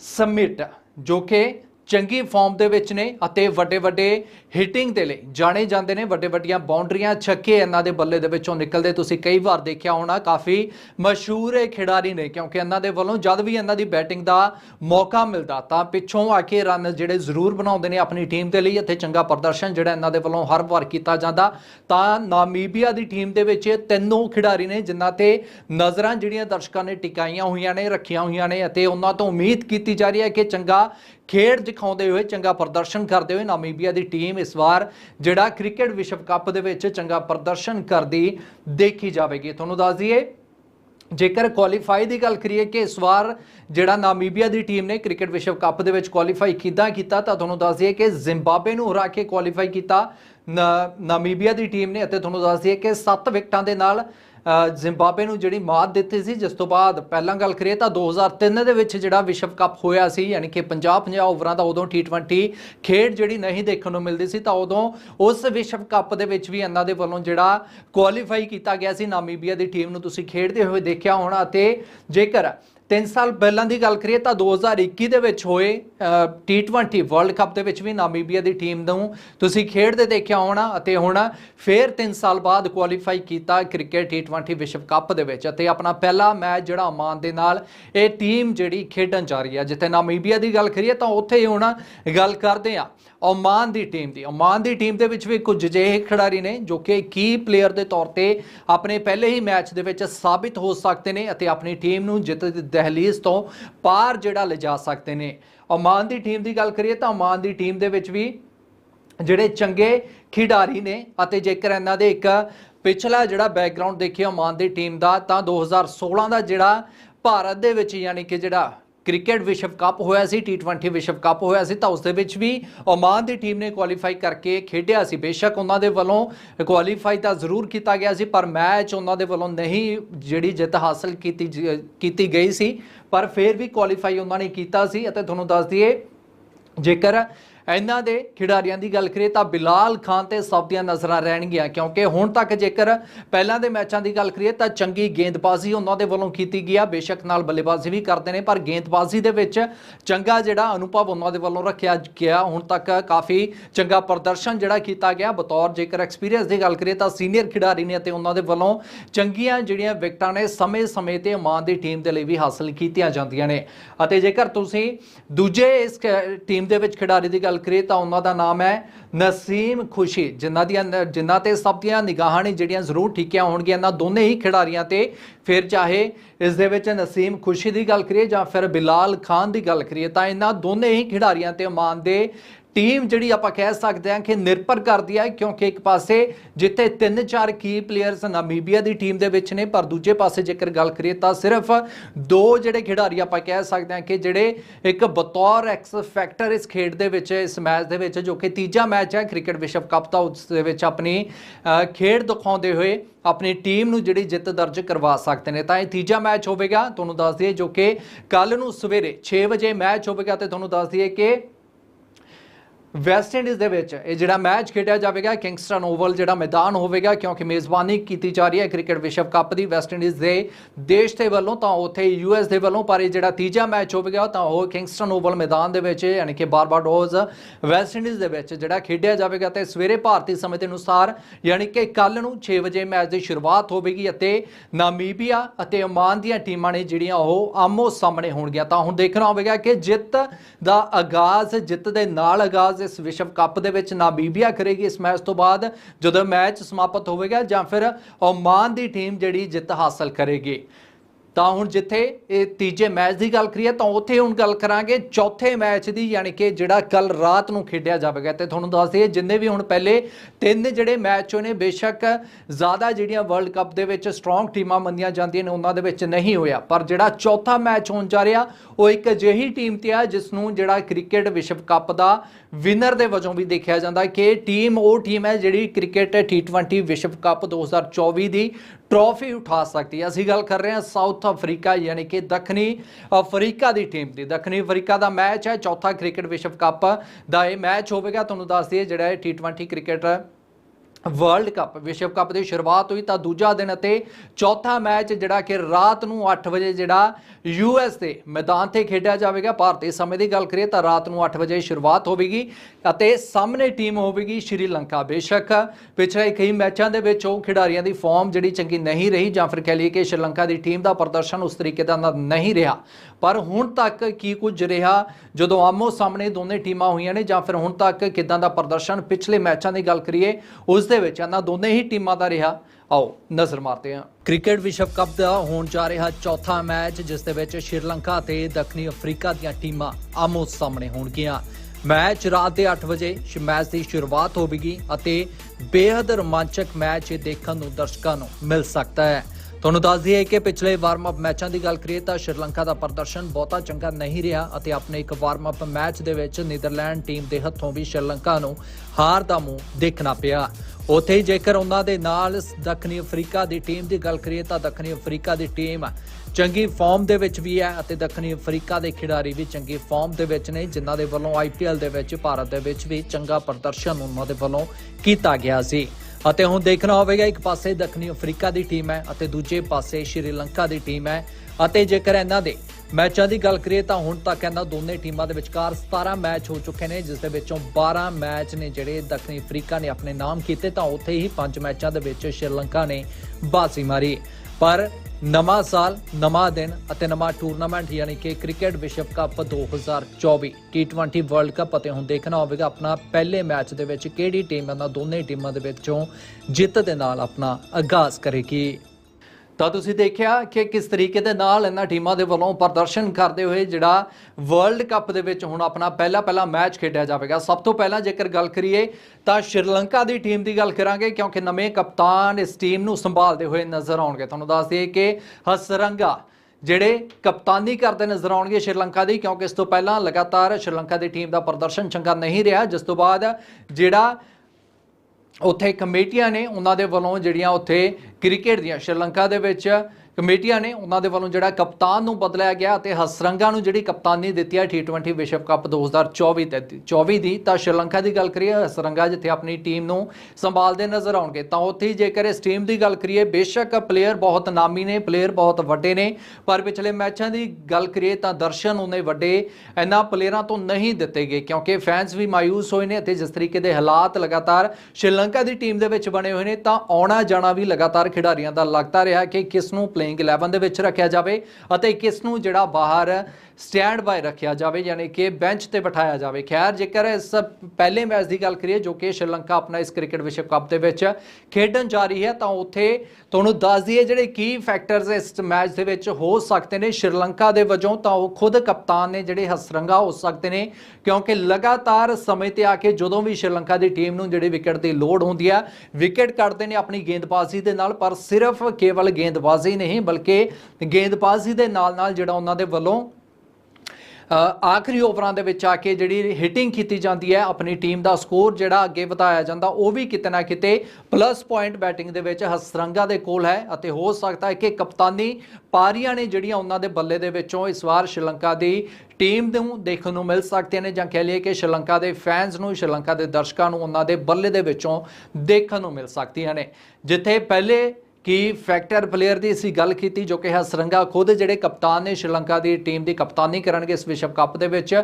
ਸਮਿਟ ਜੋ ਕਿ ਚੰਗੀ ਫਾਰਮ ਦੇ ਵਿੱਚ ਨੇ ਅਤੇ ਵੱਡੇ ਵੱਡੇ ਹਿੱਟਿੰਗ ਦੇ ਲਈ ਜਾਣੇ ਜਾਂਦੇ ਨੇ, ਵੱਡੇ ਵੱਡੀਆਂ ਬਾਉਂਡਰੀਆਂ ਛੱਕੇ ਇਹਨਾਂ ਦੇ ਬੱਲੇ ਦੇ ਵਿੱਚੋਂ ਨਿਕਲਦੇ। ਤੁਸੀਂ ਕਈ ਵਾਰ ਦੇਖਿਆ ਹੋਣਾ, ਕਾਫੀ ਮਸ਼ਹੂਰ ਇਹ ਖਿਡਾਰੀ ਨੇ, ਕਿਉਂਕਿ ਇਹਨਾਂ ਦੇ ਵੱਲੋਂ ਜਦ ਵੀ ਇਹਨਾਂ ਦੀ ਬੈਟਿੰਗ ਦਾ ਮੌਕਾ ਮਿਲਦਾ, ਤਾਂ ਪਿੱਛੋਂ ਆ ਕੇ ਰਨ ਜਿਹੜੇ ਜ਼ਰੂਰ ਬਣਾਉਂਦੇ ਨੇ ਆਪਣੀ ਟੀਮ ਦੇ ਲਈ ਅਤੇ ਚੰਗਾ ਪ੍ਰਦਰਸ਼ਨ ਜਿਹੜਾ ਇਹਨਾਂ ਦੇ ਵੱਲੋਂ ਹਰ ਵਾਰ ਕੀਤਾ ਜਾਂਦਾ। ਤਾਂ ਨਾਮੀਬੀਆ ਦੀ ਟੀਮ ਦੇ ਵਿੱਚ ਤਿੰਨੋਂ ਖਿਡਾਰੀ ਨੇ, ਜਿਨ੍ਹਾਂ ਤੇ ਨਜ਼ਰਾਂ ਜਿਹੜੀਆਂ ਦਰਸ਼ਕਾਂ ਨੇ ਟਿਕਾਈਆਂ ਹੋਈਆਂ ਨੇ, ਰੱਖੀਆਂ ਹੋਈਆਂ ਨੇ ਅਤੇ ਉਹਨਾਂ ਤੋਂ ਉਮੀਦ ਕੀਤੀ ਜਾ ਰਹੀ ਹੈ ਕਿ ਚੰਗਾ ਖੇਡ ਦਿਖਾਉਂਦੇ ਹੋਏ ਚੰਗਾ ਪ੍ਰਦਰਸ਼ਨ ਕਰਦੇ ਹੋਏ ਨਾਮੀਬੀਆ ਦੀ ਟੀਮ ਇਸ ਵਾਰ ਜਿਹੜਾ ਕ੍ਰਿਕਟ ਵਿਸ਼ਵ ਕੱਪ ਦੇ ਵਿੱਚ ਚੰਗਾ ਪ੍ਰਦਰਸ਼ਨ ਕਰਦੀ ਦੇਖੀ ਜਾਵੇਗੀ। ਤੁਹਾਨੂੰ ਦੱਸ ਦਈਏ, ਜੇਕਰ ਕੁਆਲੀਫਾਈ ਦੀ ਗੱਲ ਕਰੀਏ ਕਿ ਇਸ ਵਾਰ ਜਿਹੜਾ ਨਾਮੀਬੀਆ ਦੀ ਟੀਮ ਨੇ ਕ੍ਰਿਕਟ ਵਿਸ਼ਵ ਕੱਪ ਦੇ ਵਿੱਚ ਕੁਆਲੀਫਾਈ ਕਿੱਦਾਂ ਕੀਤਾ ਤਾਂ ਤੁਹਾਨੂੰ ਦੱਸ ਦਈਏ ਕਿ ਜ਼ਿੰਬਾਬਵੇ ਨੂੰ ਹਰਾ ਕੇ ਕੁਆਲੀਫਾਈ ਕੀਤਾ। ਨਾਮੀਬੀਆ ਦੀ ਟੀਮ ਨੇ ਅਤੇ ਤੁਹਾਨੂੰ ਦੱਸ ਦਈਏ ਕਿ 7 ਵਿਕਟਾਂ ਦੇ ਨਾਲ ਅ, ਜ਼ਿੰਬਾਬਵੇ ਨੂੰ ਜਿਹੜੀ ਮਾਤ ਦਿੱਤੀ ਸੀ ਜਿਸ ਤੋਂ ਬਾਅਦ ਪਹਿਲਾਂ ਗੱਲ ਕਰੀਏ ਤਾਂ 2003 ਦੇ ਵਿੱਚ ਜਿਹੜਾ ਵਿਸ਼ਵ ਕੱਪ ਹੋਇਆ ਸੀ ਯਾਨੀ ਕਿ 50 50 ਓਵਰਾਂ ਦਾ ਉਦੋਂ T20 ਖੇਡ ਜਿਹੜੀ ਨਹੀਂ ਦੇਖਣ ਨੂੰ ਮਿਲਦੀ ਸੀ ਤਾਂ ਉਦੋਂ ਉਸ ਵਿਸ਼ਵ ਕੱਪ ਦੇ ਵਿੱਚ ਵੀ ਇਹਨਾਂ ਦੇ ਵੱਲੋਂ ਜਿਹੜਾ ਕੁਆਲੀਫਾਈ ਕੀਤਾ ਗਿਆ ਸੀ ਨਾਮੀਬੀਆ ਦੀ ਟੀਮ ਨੂੰ ਤੁਸੀਂ ਖੇਡਦੇ ਹੋਏ ਦੇਖਿਆ ਹੋਣਾ ਅਤੇ ਜੇਕਰ 3 ਸਾਲ ਪਹਿਲਾਂ ਦੀ ਗੱਲ ਕਰੀਏ ਤਾਂ 2021 ਦੇ ਵਿੱਚ ਹੋਏ T20 ਵਰਲਡ ਕੱਪ ਦੇ ਵਿੱਚ ਵੀ ਨਾਮੀਬੀਆ ਦੀ ਟੀਮ ਨੂੰ ਤੁਸੀਂ ਖੇਡਦੇ ਦੇਖਿਆ ਹੋਣਾ ਅਤੇ ਹੁਣ ਫੇਰ 3 ਸਾਲ ਬਾਅਦ ਕੁਆਲੀਫਾਈ ਕੀਤਾ ਕ੍ਰਿਕਟ T20 ਵਿਸ਼ਵ ਕੱਪ ਦੇ ਵਿੱਚ ਅਤੇ ਆਪਣਾ ਪਹਿਲਾ ਮੈਚ ਜਿਹੜਾ ਮਾਨ ਦੇ ਨਾਲ ਇਹ ਟੀਮ ਜਿਹੜੀ ਖੇਡਣ ਜਾ ਰਹੀ ਹੈ, ਜਿੱਥੇ ਨਾਮੀਬੀਆ ਦੀ ਗੱਲ ਕਰੀਏ ਤਾਂ ਉੱਥੇ ਹੀ ਹੁਣ ਗੱਲ ਕਰਦੇ ਆ ਓਮਾਨ ਦੀ ਟੀਮ ਦੀ। ਓਮਾਨ ਦੀ ਟੀਮ ਦੇ ਵਿੱਚ ਵੀ ਕੁਝ ਅਜਿਹੇ ਖਿਡਾਰੀ ਨੇ ਜੋ ਕਿ ਕੀ ਪਲੇਅਰ ਦੇ ਤੌਰ ਤੇ ਆਪਣੇ ਪਹਿਲੇ ਹੀ ਮੈਚ ਦੇ ਵਿੱਚ ਸਾਬਿਤ ਹੋ ਸਕਦੇ ਨੇ ਅਤੇ ਆਪਣੀ ਟੀਮ ਨੂੰ ਜਿੱਤ ਦੀ ਦਹਲੀਜ਼ ਤੋਂ ਪਾਰ ਜਿਹੜਾ ਲਿਜਾ ਸਕਦੇ ਨੇ। ਓਮਾਨ ਦੀ ਟੀਮ ਦੀ ਗੱਲ ਕਰੀਏ ਤਾਂ ਓਮਾਨ ਦੀ ਟੀਮ ਦੇ ਵਿੱਚ ਵੀ ਜਿਹੜੇ ਚੰਗੇ ਖਿਡਾਰੀ ਨੇ ਅਤੇ ਜੇਕਰ ਇਹਨਾਂ ਦੇ ਇੱਕ ਪਿਛਲਾ ਜਿਹੜਾ ਬੈਕਗ੍ਰਾਉਂਡ ਦੇਖਿਆ ਓਮਾਨ ਦੀ ਟੀਮ ਦਾ ਤਾਂ 2016 ਦਾ ਜਿਹੜਾ ਭਾਰਤ ਦੇ ਵਿੱਚ ਯਾਨੀ ਕਿ ਜਿਹੜਾ ਕ੍ਰਿਕਟ ਵਿਸ਼ਵ ਕੱਪ ਹੋਇਆ ਸੀ T20 ਵਿਸ਼ਵ ਕੱਪ ਹੋਇਆ ਸੀ, ਤਾਂ ਉਸ ਦੇ ਵਿੱਚ ਵੀ ਓਮਾਨ ਦੀ ਟੀਮ ਨੇ ਕੁਆਲੀਫਾਈ ਕਰਕੇ ਖੇਡਿਆ ਸੀ। ਬੇਸ਼ੱਕ ਉਹਨਾਂ ਦੇ ਵੱਲੋਂ ਕੁਆਲੀਫਾਈ ਤਾਂ ਜ਼ਰੂਰ ਕੀਤਾ ਗਿਆ ਸੀ, ਪਰ ਮੈਚ ਉਹਨਾਂ ਦੇ ਵੱਲੋਂ ਨਹੀਂ ਜਿਹੜੀ ਜਿੱਤ ਹਾਸਲ ਕੀਤੀ ਜ- ਕੀਤੀ ਗਈ ਸੀ। ਪਰ ਫਿਰ ਵੀ ਕੁਆਲੀਫਾਈ ਉਹਨਾਂ ਨੇ ਕੀਤਾ ਸੀ ਅਤੇ ਤੁਹਾਨੂੰ ਦੱਸ ਦਈਏ, ਜੇਕਰ ਇਹਨਾਂ ਦੇ ਖਿਡਾਰੀਆਂ ਦੀ ਗੱਲ ਕਰੀਏ ਤਾਂ ਬਿਲਾਲ ਖਾਨ ਤੇ ਸਭ ਦੀਆਂ ਨਜ਼ਰਾਂ ਰਹਿਣਗੀਆਂ, ਕਿਉਂਕਿ ਹੁਣ ਤੱਕ ਜੇਕਰ ਪਹਿਲਾਂ ਦੇ ਮੈਚਾਂ ਦੀ ਗੱਲ ਕਰੀਏ ਤਾਂ ਚੰਗੀ ਗੇਂਦਬਾਜ਼ੀ ਉਹਨਾਂ ਦੇ ਵੱਲੋਂ ਕੀਤੀ ਗਈ ਆ, ਬੇਸ਼ੱਕ ਨਾਲ ਬੱਲੇਬਾਜ਼ੀ ਵੀ ਕਰਦੇ ਨੇ, ਪਰ ਗੇਂਦਬਾਜ਼ੀ ਦੇ ਵਿੱਚ ਚੰਗਾ ਜਿਹੜਾ ਅਨੁਭਵ ਉਹਨਾਂ ਦੇ ਵੱਲੋਂ ਰੱਖਿਆ ਗਿਆ, ਹੁਣ ਤੱਕ ਕਾਫੀ ਚੰਗਾ ਪ੍ਰਦਰਸ਼ਨ ਜਿਹੜਾ ਕੀਤਾ ਗਿਆ। ਬਤੌਰ ਜੇਕਰ ਐਕਸਪੀਰੀਅੰਸ ਦੀ ਗੱਲ ਕਰੀਏ ਤਾਂ ਸੀਨੀਅਰ ਖਿਡਾਰੀ ਨੇ ਅਤੇ ਉਹਨਾਂ ਦੇ ਵੱਲੋਂ ਚੰਗੀਆਂ ਜਿਹੜੀਆਂ ਵਿਕਟਾਂ ਨੇ, ਸਮੇਂ-ਸਮੇਂ ਤੇ ਮਾਨ ਦੀ ਟੀਮ ਦੇ ਲਈ ਵੀ ਹਾਸਲ ਕੀਤੀਆਂ ਜਾਂਦੀਆਂ ਨੇ। ਅਤੇ ਜੇਕਰ ਤੁਸੀਂ ਦੂਜੇ ਇਸ ਟੀਮ ਦੇ ਵਿੱਚ ਖਿਡਾਰੀ ਦੀ ਗੱਲ ਕਰੀਏ ਤਾਂ ਉਹਨਾਂ ਦਾ ਨਾਮ ਹੈ ਨਸੀਮ ਖੁਸ਼ੀ। ਜਿਨ੍ਹਾਂ ਦੀਆਂ ਨ- ਜਿਨ੍ਹਾਂ ਤੇ ਸਭ ਦੀਆਂ ਨਿਗਾਹਾਂ ਨੇ ਜਿਹੜੀਆਂ ਜ਼ਰੂਰ ਠੀਕੀਆਂ ਹੋਣਗੀਆਂ, ਇਹਨਾਂ ਦੋਨੇ ਹੀ ਖਿਡਾਰੀਆਂ ਤੇ ਫਿਰ ਚਾਹੇ ਇਸ ਦੇ ਵਿੱਚ ਨਸੀਮ ਖੁਸ਼ੀ ਦੀ ਗੱਲ ਕਰੀਏ ਜਾਂ ਫਿਰ ਬਿਲਾਲ ਖਾਨ ਦੀ ਗੱਲ ਕਰੀਏ ਤਾਂ ਇਹਨਾਂ ਦੋਨੇ ਹੀ ਖਿਡਾਰੀਆਂ ਤੇ ਮਾਨ ਦੇ ਟੀਮ ਜਿਹੜੀ ਆਪਾਂ ਕਹਿ ਸਕਦੇ ਹਾਂ ਕਿ ਨਿਰਭਰ ਕਰਦੀ ਹੈ ਕਿਉਂਕਿ ਇੱਕ ਪਾਸੇ ਜਿੱਥੇ ਤਿੰਨ ਚਾਰ ਕੀ ਪਲੇਅਰਸ ਨਾਮੀਬੀਆ ਦੀ ਟੀਮ ਦੇ ਵਿੱਚ ਨੇ, ਪਰ ਦੂਜੇ ਪਾਸੇ ਜੇਕਰ ਗੱਲ ਕਰੀਏ ਤਾਂ ਸਿਰਫ ਦੋ ਜਿਹੜੇ ਖਿਡਾਰੀ ਆਪਾਂ ਕਹਿ ਸਕਦੇ ਹਾਂ ਕਿ ਜਿਹੜੇ ਇੱਕ ਬਤੌਰ ਐਕਸ ਫੈਕਟਰ ਇਸ ਖੇਡ ਦੇ ਵਿੱਚ, ਇਸ ਮੈਚ ਦੇ ਵਿੱਚ, ਜੋ ਕਿ ਤੀਜਾ ਮੈਚ ਹੈ ਕ੍ਰਿਕਟ ਵਿਸ਼ਵ ਕੱਪ ਦਾ ਉਸ ਦੇ ਵਿੱਚ ਆਪਣੀ ਖੇਡ ਦਿਖਾਉਂਦੇ ਹੋਏ ਆਪਣੀ ਟੀਮ ਨੂੰ ਜਿਹੜੀ ਜਿੱਤ ਦਰਜ ਕਰਵਾ ਸਕਦੇ ਨੇ। ਤਾਂ ਇਹ ਤੀਜਾ ਮੈਚ ਹੋਵੇਗਾ। ਤੁਹਾਨੂੰ ਦੱਸ ਦਈਏ ਜੋ ਕਿ ਕੱਲ ਨੂੰ ਸਵੇਰੇ 6 ਵਜੇ ਮੈਚ ਹੋਵੇਗਾ ਤੇ ਤੁਹਾਨੂੰ ਦੱਸ ਦਈਏ ਕਿ ਵੈਸਟ ਇੰਡੀਜ਼ ਦੇ ਵਿੱਚ ਇਹ ਜਿਹੜਾ ਮੈਚ ਖੇਡਿਆ ਜਾਵੇਗਾ ਕਿੰਗਸਟਨ ਓਵਲ ਜਿਹੜਾ ਮੈਦਾਨ ਹੋਵੇਗਾ, ਕਿਉਂਕਿ ਮੇਜ਼ਬਾਨੀ ਕੀਤੀ ਜਾ ਰਹੀ ਹੈ ਕ੍ਰਿਕਟ ਵਿਸ਼ਵ ਕੱਪ ਦੀ ਵੈਸਟ ਇੰਡੀਜ਼ ਦੇ ਦੇਸ਼ ਦੇ ਵੱਲੋਂ, ਤਾਂ ਉੱਥੇ ਯੂਐਸ ਦੇ ਵੱਲੋਂ, ਪਰ ਇਹ ਜਿਹੜਾ ਤੀਜਾ ਮੈਚ ਹੋਵੇਗਾ, ਤਾਂ ਉਹ ਕਿੰਗਸਟਨ ਓਵਲ ਮੈਦਾਨ ਦੇ ਵਿੱਚ, ਯਾਨੀ ਕਿ ਬਾਰਬਾਡੋਸ ਵੈਸਟ ਇੰਡੀਜ਼ ਦੇ ਵਿੱਚ ਜਿਹੜਾ ਖੇਡਿਆ ਜਾਵੇਗਾ, ਤੇ ਸਵੇਰੇ ਭਾਰਤੀ ਸਮੇਂ ਦੇ ਅਨੁਸਾਰ, ਯਾਨੀ ਕਿ ਕੱਲ ਨੂੰ 6 ਵਜੇ ਮੈਚ ਦੀ ਸ਼ੁਰੂਆਤ ਹੋਵੇਗੀ ਅਤੇ ਨਾਮੀਬੀਆ ਅਤੇ ਓਮਾਨ ਦੀਆਂ ਟੀਮਾਂ ਨੇ ਜਿਹੜੀਆਂ ਉਹ ਆਮੋ ਸਾਹਮਣੇ ਹੋਣਗੀਆਂ। ਤਾਂ ਹੁਣ ਦੇਖਣਾ ਹੋਵੇਗਾ ਕਿ ਜਿੱਤ ਦਾ ਆਗਾਜ਼, ਜਿੱਤ ਦੇ ਨਾਲ ਆਗਾਜ਼ ਇਸ ਵਿਸ਼ਵ ਕੱਪ ਦੇ ਵਿੱਚ ਨਾਮੀਬੀਆ ਕਰੇਗੀ। ਇਸ ਮੈਚ ਤੋਂ ਬਾਅਦ ਜਦੋਂ ਮੈਚ ਸਮਾਪਤ ਹੋਵੇਗਾ ਜਾਂ ਫਿਰ ਓਮਾਨ ਦੀ ਟੀਮ ਜਿਹੜੀ ਜਿੱਤ ਹਾਸਲ ਕਰੇਗੀ। ਤਾਂ ਹੁਣ ਜਿੱਥੇ ਇਹ ਤੀਜੇ ਮੈਚ ਦੀ ਗੱਲ ਕਰੀਏ, ਤਾਂ ਉੱਥੇ ਹੁਣ ਗੱਲ ਕਰਾਂਗੇ ਚੌਥੇ ਮੈਚ ਦੀ, ਯਾਨੀ ਕਿ ਜਿਹੜਾ ਕੱਲ ਰਾਤ ਨੂੰ ਖੇਡਿਆ ਜਾਵੇਗਾ। ਤੇ ਤੁਹਾਨੂੰ ਦੱਸ ਦਈਏ, ਜਿੰਨੇ ਵੀ ਹੁਣ ਪਹਿਲੇ ਤਿੰਨ ਜਿਹੜੇ ਮੈਚ ਹੋਏ ਨੇ, ਬੇਸ਼ੱਕ ਜ਼ਿਆਦਾ ਜਿਹੜੀਆਂ ਵਰਲਡ ਕੱਪ ਦੇ ਵਿੱਚ ਸਟਰੋਂਗ ਟੀਮਾਂ ਮੰਨੀਆਂ ਜਾਂਦੀਆਂ ਨੇ, ਉਹਨਾਂ ਦੇ ਵਿੱਚ ਨਹੀਂ ਹੋਇਆ। ਪਰ ਜਿਹੜਾ ਚੌਥਾ ਮੈਚ ਹੋਣ ਜਾ ਰਿਹਾ, ਉਹ ਇੱਕ ਅਜਿਹੀ ਟੀਮ ਤੇ ਆ, ਜਿਸ ਨੂੰ ਜਿਹੜਾ ਕ੍ਰਿਕਟ ਵਿਸ਼ਵ ਕੱਪ ਦਾ ਵਿਨਰ ਦੇ ਵਜੋਂ ਵੀ ਦੇਖਿਆ ਜਾਂਦਾ ਕਿ ਟੀਮ ਉਹ ਟੀਮ ਹੈ ਜਿਹੜੀ ਕ੍ਰਿਕਟ T20 ਵਿਸ਼ਵ ਕੱਪ 2024 ਦੀ ਟਰੋਫੀ ਉਠਾ ਸਕਦੀ ਹੈ। ਅਸੀਂ ਗੱਲ ਕਰ ਰਹੇ ਹਾਂ ਸਾਊਥ ਅਫਰੀਕਾ, ਯਾਨੀ ਕਿ ਦੱਖਣੀ ਅਫਰੀਕਾ ਦੀ ਟੀਮ ਦੀ। ਦੱਖਣੀ ਅਫਰੀਕਾ ਦਾ ਮੈਚ ਹੈ, ਚੌਥਾ ਕ੍ਰਿਕਟ ਵਿਸ਼ਵ ਕੱਪ ਦਾ ਇਹ ਮੈਚ ਹੋਵੇਗਾ। ਤੁਹਾਨੂੰ ਦੱਸ ਦਈਏ ਜਿਹੜਾ ਇਹ T20 ਕ੍ਰਿਕਟ ਵਰਲਡ ਕੱਪ ਵਿਸ਼ਵ ਕੱਪ ਦੀ ਸ਼ੁਰੂਆਤ ਹੋਈ ਤਾਂ ਦੂਜਾ ਦਿਨ ਅਤੇ ਚੌਥਾ ਮੈਚ ਜਿਹੜਾ ਕਿ ਰਾਤ ਨੂੰ 8 ਵਜੇ ਜਿਹੜਾ ਯੂਐਸ ਦੇ ਮੈਦਾਨ ਤੇ ਖੇਡਿਆ ਜਾਵੇਗਾ। ਭਾਰਤੀ ਸਮੇਂ ਦੀ ਗੱਲ ਕਰੀਏ ਤਾਂ ਰਾਤ ਨੂੰ 8 ਵਜੇ ਸ਼ੁਰੂਆਤ ਹੋਵੇਗੀ ਅਤੇ ਸਾਹਮਣੇ ਟੀਮ ਹੋਵੇਗੀ ਸ਼੍ਰੀਲੰਕਾ ਬੇਸ਼ੱਕ ਪਿਛਲੇ ਕਈ ਮੈਚਾਂ ਦੇ ਵਿੱਚ ਉਹ ਖਿਡਾਰੀਆਂ ਦੀ ਫਾਰਮ ਜਿਹੜੀ ਚੰਗੀ ਨਹੀਂ ਰਹੀ ਜਾਂ ਫਿਰ ਕਹਿ ਲਈਏ ਕਿ ਸ਼੍ਰੀਲੰਕਾ ਦੀ ਟੀਮ ਦਾ ਪ੍ਰਦਰਸ਼ਨ ਉਸ ਤਰੀਕੇ ਦਾ ਨਾ- ਨਹੀਂ ਰਿਹਾ। ਪਰ ਹੁਣ ਤੱਕ ਕੀ ਕੁਝ ਰਿਹਾ? ਜਦੋਂ ਆਮੋ ਸਾਹਮਣੇ ਦੋਨੇ ਟੀਮਾਂ ਹੋਈਆਂ ਨੇ ਜਾਂ ਫਿਰ ਹੁਣ ਤੱਕ ਕਿਦਾਂ ਦਾ ਪ੍ਰਦਰਸ਼ਨ ਪਿਛਲੇ ਮੈਚਾਂ ਦੀ ਗੱਲ ਕਰੀਏ, ਉਸ ਦੇ ਵਿੱਚ ਇਹਨਾਂ ਦੋਨੇ ਹੀ ਟੀਮਾਂ ਦਾ ਰਿਹਾ। ਆਓ, ਨਜ਼ਰ ਮਾਰਦੇ ਹਾਂ। ਕ੍ਰਿਕਟ ਵਿਸ਼ਵ ਕੱਪ ਦਾ ਹੋਣ ਜਾ ਰਿਹਾ ਚੌਥਾ ਮੈਚ, ਜਿਸ ਦੇ ਵਿੱਚ ਸ਼੍ਰੀਲੰਕਾ ਤੇ ਦੱਖਣੀ ਅਫਰੀਕਾ ਦੀਆਂ ਟੀਮਾਂ ਆਮੋ ਸਾਹਮਣੇ ਹੋਣਗੀਆਂ। ਮੈਚ ਰਾਤ ਦੇ 8 ਵਜੇ ਮੈਚ ਦੀ ਸ਼ੁਰੂਆਤ ਹੋਵੇਗੀ ਅਤੇ ਬੇहद ਰੋਮਾਂਚਕ ਮੈਚ ਦੇਖਣ ਨੂੰ ਦਰਸ਼ਕਾਂ ਨੂੰ ਮਿਲ ਸਕਦਾ ਹੈ। ਤੁਹਾਨੂੰ ਦੱਸ ਦਈਏ ਕਿ ਪਿਛਲੇ ਵਾਰਮ ਅਪ ਮੈਚਾਂ ਦੀ ਗੱਲ ਕਰੀਏ ਤਾਂ ਸ਼੍ਰੀਲੰਕਾ ਦਾ ਪ੍ਰਦਰਸ਼ਨ ਬਹੁਤਾ ਚੰਗਾ ਨਹੀਂ ਰਿਹਾ ਅਤੇ ਆਪਣੇ ਇੱਕ ਵਾਰਮ ਅਪ ਮੈਚ ਦੇ ਵਿੱਚ ਨੀਦਰਲੈਂਡ ਟੀਮ ਦੇ ਹੱਥੋਂ ਵੀ ਸ਼੍ਰੀਲੰਕਾ ਨੂੰ ਹਾਰ ਦਾ ਮੂੰਹ ਦੇਖਣਾ ਪਿਆ। ਉੱਥੇ ਹੀ ਜੇਕਰ ਉਹਨਾਂ ਦੇ ਨਾਲ ਦੱਖਣੀ ਅਫਰੀਕਾ ਦੀ ਟੀਮ ਦੀ ਗੱਲ ਕਰੀਏ ਤਾਂ ਦੱਖਣੀ ਅਫਰੀਕਾ ਦੀ ਟੀਮ ਚੰਗੀ ਫਾਰਮ ਦੇ ਵਿੱਚ ਵੀ ਹੈ ਅਤੇ ਦੱਖਣੀ ਅਫਰੀਕਾ ਦੇ ਖਿਡਾਰੀ ਵੀ ਚੰਗੀ ਫਾਰਮ ਦੇ ਵਿੱਚ ਨੇ, ਜਿਨ੍ਹਾਂ ਦੇ ਵੱਲੋਂ ਆਈਪੀਐਲ ਦੇ ਵਿੱਚ, ਭਾਰਤ ਦੇ ਵਿੱਚ ਵੀ ਚੰਗਾ ਪ੍ਰਦਰਸ਼ਨ ਉਹਨਾਂ ਦੇ ਵੱਲੋਂ ਕੀਤਾ ਗਿਆ ਸੀ। ਅਤੇ ਹੁਣ ਦੇਖਣਾ ਹੋਵੇਗਾ, ਇੱਕ ਪਾਸੇ ਦੱਖਣੀ ਅਫਰੀਕਾ ਦੀ ਟੀਮ ਹੈ ਅਤੇ ਦੂਜੇ ਪਾਸੇ ਸ਼੍ਰੀਲੰਕਾ ਦੀ ਟੀਮ ਹੈ। ਅਤੇ ਜੇਕਰ ਇਹਨਾਂ ਦੇ ਮੈਚਾਂ ਦੀ ਗੱਲ ਕਰੀਏ ਤਾਂ ਹੁਣ ਤੱਕ ਇਹਨਾਂ ਦੋਨੇ ਟੀਮਾਂ ਦੇ ਵਿਚਕਾਰ 17 ਮੈਚ ਹੋ ਚੁੱਕੇ ਨੇ ਜਿਸ ਦੇ ਵਿੱਚੋਂ 12 ਮੈਚ ਨੇ ਜਿਹੜੇ ਦੱਖਣੀ ਅਫਰੀਕਾ ਨੇ ਆਪਣੇ ਨਾਮ ਕੀਤੇ, ਤਾਂ ਉੱਥੇ ਹੀ 5 ਮੈਚਾਂ ਦੇ ਵਿੱਚ ਸ਼੍ਰੀਲੰਕਾ ਨੇ ਬਾਜ਼ੀ ਮਾਰੀ। ਪਰ ਨਵਾਂ ਸਾਲ, ਨਵਾਂ ਦਿਨ ਅਤੇ ਨਵਾਂ ਟੂਰਨਾਮੈਂਟ ਯਾਨੀ ਕਿ ਕ੍ਰਿਕਟ ਵਿਸ਼ਵ ਕੱਪ 2024 T20 ਵਰਲਡ ਕੱਪ ਅਤੇ ਹੁਣ ਦੇਖਣਾ ਹੋਵੇਗਾ ਆਪਣਾ ਪਹਿਲੇ ਮੈਚ ਦੇ ਵਿੱਚ ਕਿਹੜੀ ਟੀਮ ਇਹਨਾਂ ਦੋਨੇ ਟੀਮਾਂ ਦੇ ਵਿੱਚੋਂ ਜਿੱਤ ਦੇ ਨਾਲ ਆਪਣਾ ਆਗਾਜ਼ ਕਰੇਗੀ। ਤਾਂ ਤੁਸੀਂ ਦੇਖਿਆ ਕਿ ਕਿਸ ਤਰੀਕੇ ਦੇ ਨਾਲ ਇਹਨਾਂ ਟੀਮਾਂ ਦੇ ਵੱਲੋਂ ਪ੍ਰਦਰਸ਼ਨ ਕਰਦੇ ਹੋਏ ਜਿਹੜਾ ਵਰਲਡ ਕੱਪ ਦੇ ਵਿੱਚ ਹੁਣ ਆਪਣਾ ਪਹਿਲਾ ਪਹਿਲਾ ਮੈਚ ਖੇਡਿਆ ਜਾਵੇਗਾ। ਸਭ ਤੋਂ ਪਹਿਲਾਂ ਜੇਕਰ ਗੱਲ ਕਰੀਏ ਤਾਂ ਸ਼੍ਰੀਲੰਕਾ ਦੀ ਟੀਮ ਦੀ ਗੱਲ ਕਰਾਂਗੇ ਕਿਉਂਕਿ ਨਵੇਂ ਕਪਤਾਨ ਇਸ ਟੀਮ ਨੂੰ ਸੰਭਾਲਦੇ ਹੋਏ ਨਜ਼ਰ ਆਉਣਗੇ। ਤੁਹਾਨੂੰ ਦੱਸ ਦਈਏ ਕਿ ਹਸਰੰਗਾ ਜਿਹੜੇ ਕਪਤਾਨੀ ਕਰਦੇ ਨਜ਼ਰ ਆਉਣਗੇ ਸ਼੍ਰੀਲੰਕਾ ਦੀ ਕਿਉਂਕਿ ਇਸ ਤੋਂ ਪਹਿਲਾਂ ਲਗਾਤਾਰ ਸ਼੍ਰੀਲੰਕਾ ਦੀ ਟੀਮ ਦਾ ਪ੍ਰਦਰਸ਼ਨ ਚੰਗਾ ਨਹੀਂ ਰਿਹਾ। ਜਿਸ ਤੋਂ ਬਾਅਦ ਜਿਹੜਾ ਉੱਥੇ ਕਮੇਟੀਆਂ ਨੇ ਉਹਨਾਂ ਦੇ ਵੱਲੋਂ ਜਿਹੜੀਆਂ ਉੱਥੇ ਕ੍ਰਿਕਟ ਦੀਆਂ ਸ਼੍ਰੀਲੰਕਾ ਦੇ ਵਿੱਚ ਕਮੇਟੀਆਂ ਨੇ ਉਹਨਾਂ ਦੇ ਵੱਲੋਂ ਜਿਹੜਾ ਕਪਤਾਨ ਨੂੰ ਬਦਲਿਆ ਗਿਆ ਅਤੇ ਹਸਰੰਗਾ ਨੂੰ ਜਿਹੜੀ ਕਪਤਾਨੀ ਦਿੱਤੀ ਹੈ T20 ਵਿਸ਼ਵ ਕੱਪ 2024 ਤੇ 24 ਦੀ, ਤਾਂ ਸ਼੍ਰੀਲੰਕਾ ਦੀ ਗੱਲ ਕਰੀਏ, ਹਸਰੰਗਾ ਜਿੱਥੇ ਆਪਣੀ ਟੀਮ ਨੂੰ ਸੰਭਾਲਦੇ ਨਜ਼ਰ ਆਉਣਗੇ, ਤਾਂ ਉੱਥੇ ਹੀ ਜੇਕਰ ਇਸ ਟੀਮ ਦੀ ਗੱਲ ਕਰੀਏ, ਬੇਸ਼ੱਕ ਪਲੇਅਰ ਬਹੁਤ ਨਾਮੀ ਨੇ ਪਲੇਅਰ ਬਹੁਤ ਵੱਡੇ ਨੇ, ਪਰ ਪਿਛਲੇ ਮੈਚਾਂ ਦੀ ਗੱਲ ਕਰੀਏ ਤਾਂ ਦਰਸ਼ਨ ਉਹਨੇ ਵੱਡੇ ਇਹਨਾਂ ਪਲੇਅਰਾਂ ਤੋਂ ਨਹੀਂ ਦਿੱਤੇ ਗਏ, ਕਿਉਂਕਿ ਫੈਨਸ ਵੀ ਮਾਇੂਸ ਹੋਏ ਨੇ ਅਤੇ ਜਿਸ ਤਰੀਕੇ ਦੇ ਹਾਲਾਤ ਲਗਾਤਾਰ ਸ਼੍ਰੀਲੰਕਾ ਦੀ ਟੀਮ ਦੇ ਵਿੱਚ ਬਣੇ ਹੋਏ ਨੇ, ਤਾਂ ਆਉਣਾ ਜਾਣਾ ਵੀ ਲਗਾਤਾਰ ਖਿਡਾਰੀਆਂ ਦਾ ਲੱਗਦਾ ਰਿਹਾ ਕਿ ਕਿਸ ਨੂੰ ਪਲੇਇੰਗ 11 ਦੇ ਵਿੱਚ ਰੱਖਿਆ ਜਾਵੇ ਅਤੇ ਕਿਸ ਨੂੰ ਜਿਹੜਾ ਬਾਹਰ ਸਟੈਂਡ ਬਾਈ ਰੱਖਿਆ ਜਾਵੇ, ਯਾਨੀ ਕਿ ਬੈਂਚ ਤੇ ਬਿਠਾਇਆ ਜਾਵੇ। ਖੈਰ, ਜੇਕਰ ਇਸ ਪਹਿਲੇ ਮੈਚ ਦੀ ਗੱਲ ਕਰੀਏ, ਜੋ ਕਿ ਸ਼੍ਰੀਲੰਕਾ ਆਪਣਾ ਇਸ ਕ੍ਰਿਕਟ ਵਿਸ਼ਵ ਕੱਪ ਦੇ ਵਿੱਚ ਖੇਡਣ ਜਾ ਰਹੀ ਹੈ, ਤਾਂ ਉੱਥੇ ਤੁਹਾਨੂੰ ਦੱਸ ਦਈਏ ਜਿਹੜੇ ਕੀ ਫੈਕਟਰਸ ਇਸ ਮੈਚ ਦੇ ਵਿੱਚ ਹੋ ਸਕਦੇ ਨੇ ਸ਼੍ਰੀਲੰਕਾ ਦੇ ਵਜੋਂ, ਤਾਂ ਉਹ ਖੁਦ ਕਪਤਾਨ ਨੇ ਜਿਹੜੇ ਹਸਰੰਗਾ ਹੋ ਸਕਦੇ ਨੇ, ਕਿਉਂਕਿ ਲਗਾਤਾਰ ਸਮੇਂ ਤੇ ਆ ਕੇ ਜਦੋਂ ਵੀ ਸ਼੍ਰੀਲੰਕਾ ਦੀ ਟੀਮ ਨੂੰ ਜਿਹੜੀ ਵਿਕਟ ਦੀ ਲੋੜ ਹੁੰਦੀ ਹੈ ਵਿਕਟ ਕੱਢਦੇ ਨੇ ਆਪਣੀ ਗੇਂਦਬਾਜ਼ੀ ਦੇ ਨਾਲ, ਪਰ ਸਿਰਫ ਕੇਵਲ ਗੇਂਦਬਾਜ਼ੀ ਨਹੀਂ ਬਲਕਿ ਗੇਂਦਬਾਜ਼ੀ ਦੇ ਨਾਲ ਨਾਲ ਜਿਹੜਾ ਉਹਨਾਂ ਦੇ ਵੱਲੋਂ ਆਖਰੀ ਓਵਰਾਂ ਦੇ ਵਿੱਚ ਆ ਕੇ ਜਿਹੜੀ ਹਿੱਟਿੰਗ ਕੀਤੀ ਜਾਂਦੀ ਹੈ ਆਪਣੀ ਟੀਮ ਦਾ ਸਕੋਰ ਜਿਹੜਾ ਅੱਗੇ ਵਧਾਇਆ ਜਾਂਦਾ, ਉਹ ਵੀ ਕਿਤੇ ਨਾ ਕਿਤੇ ਪਲੱਸ ਪੁਆਇੰਟ ਬੈਟਿੰਗ ਦੇ ਵਿੱਚ ਹਸਰੰਗਾ ਦੇ ਕੋਲ ਹੈ ਅਤੇ ਹੋ ਸਕਦਾ ਹੈ ਕਿ ਕਪਤਾਨੀ ਪਾਰੀਆਂ ਨੇ ਜਿਹੜੀਆਂ ਉਹਨਾਂ ਦੇ ਬੱਲੇ ਦੇ ਵਿੱਚੋਂ ਇਸ ਵਾਰ ਸ਼੍ਰੀਲੰਕਾ ਦੀ ਟੀਮ ਨੂੰ ਦੇਖਣ ਨੂੰ ਮਿਲ ਸਕਦੀਆਂ ਨੇ ਜਾਂ ਕਹਿ ਲਈਏ ਕਿ ਸ਼੍ਰੀਲੰਕਾ ਦੇ ਫੈਨਸ ਨੂੰ, ਸ਼੍ਰੀਲੰਕਾ ਦੇ ਦਰਸ਼ਕਾਂ ਨੂੰ ਉਹਨਾਂ ਦੇ ਬੱਲੇ ਦੇ ਵਿੱਚੋਂ ਦੇਖਣ ਨੂੰ ਮਿਲ ਸਕਦੀਆਂ ਨੇ। ਜਿੱਥੇ ਪਹਿਲੇ ਕਿ ਫੈਕਟਰ ਪਲੇਅਰ ਦੀ ਅਸੀਂ ਗੱਲ ਕੀਤੀ ਜੋ ਕਿ ਹੈ ਹਸਰੰਗਾ ਖੁਦ ਜਿਹੜੇ ਕਪਤਾਨ ਨੇ ਸ਼੍ਰੀਲੰਕਾ ਦੀ ਟੀਮ ਦੀ ਕਪਤਾਨੀ ਕਰਨਗੇ ਇਸ ਵਿਸ਼ਵ ਕੱਪ ਦੇ ਵਿੱਚ,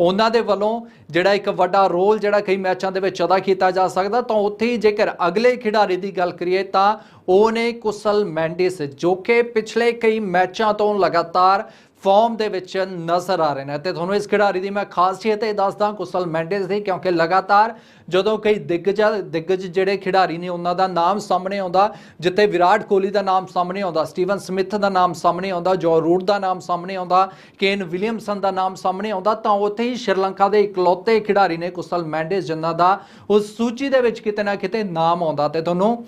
ਉਹਨਾਂ ਦੇ ਵੱਲੋਂ ਜਿਹੜਾ ਇੱਕ ਵੱਡਾ ਰੋਲ ਜਿਹੜਾ ਕਈ ਮੈਚਾਂ ਦੇ ਵਿੱਚ ਅਦਾ ਕੀਤਾ ਜਾ ਸਕਦਾ, ਤਾਂ ਉੱਥੇ ਹੀ ਜੇਕਰ ਅਗਲੇ ਖਿਡਾਰੀ ਦੀ ਗੱਲ ਕਰੀਏ ਤਾਂ ਉਹ ਨੇ ਕੁਸਲ ਮੈਂਡਿਸ ਜੋ ਕਿ ਪਿਛਲੇ ਕਈ ਮੈਚਾਂ ਤੋਂ ਲਗਾਤਾਰ ਫਾਰਮ ਦੇ ਵਿੱਚ ਨਜ਼ਰ ਆ ਰਹੇ ਨੇ ਤੇ ਤੁਹਾਨੂੰ ਇਸ ਖਿਡਾਰੀ ਦੀ ਮੈਂ ਖਾਸੀਅਤ ਇਹ ਦੱਸਦਾ ਕੁਸਲ ਮੈਂਡੇਸ ਦੀ, ਕਿਉਂਕਿ ਲਗਾਤਾਰ ਜਦੋਂ ਕਈ ਦਿੱਗਜ ਦਿੱਗਜ ਜਿਹੜੇ ਖਿਡਾਰੀ ਨੇ ਉਹਨਾਂ ਦਾ ਨਾਮ ਸਾਹਮਣੇ ਆਉਂਦਾ, ਜਿੱਥੇ ਵਿਰਾਟ ਕੋਹਲੀ ਦਾ ਨਾਮ ਸਾਹਮਣੇ ਆਉਂਦਾ, ਸਟੀਵਨ ਸਮਿਥ ਦਾ ਨਾਮ ਸਾਹਮਣੇ ਆਉਂਦਾ, ਜੋ ਰੂਟ ਦਾ ਨਾਮ ਸਾਹਮਣੇ ਆਉਂਦਾ, ਕੇਨ ਵਿਲੀਅਮਸਨ ਦਾ ਨਾਮ ਸਾਹਮਣੇ ਆਉਂਦਾ, ਤਾਂ ਉੱਥੇ ਹੀ ਸ਼੍ਰੀਲੰਕਾ ਦੇ ਇਕਲੌਤੇ ਖਿਡਾਰੀ ਨੇ ਕੁਸਲ ਮੈਂਡੇਸ ਜਿਨ੍ਹਾਂ ਦਾ ਉਸ ਸੂਚੀ ਦੇ ਵਿੱਚ ਕਿਤੇ ਨਾ ਕਿਤੇ ਨਾਮ ਆਉਂਦਾ ਤੇ ਤੁਹਾਨੂੰ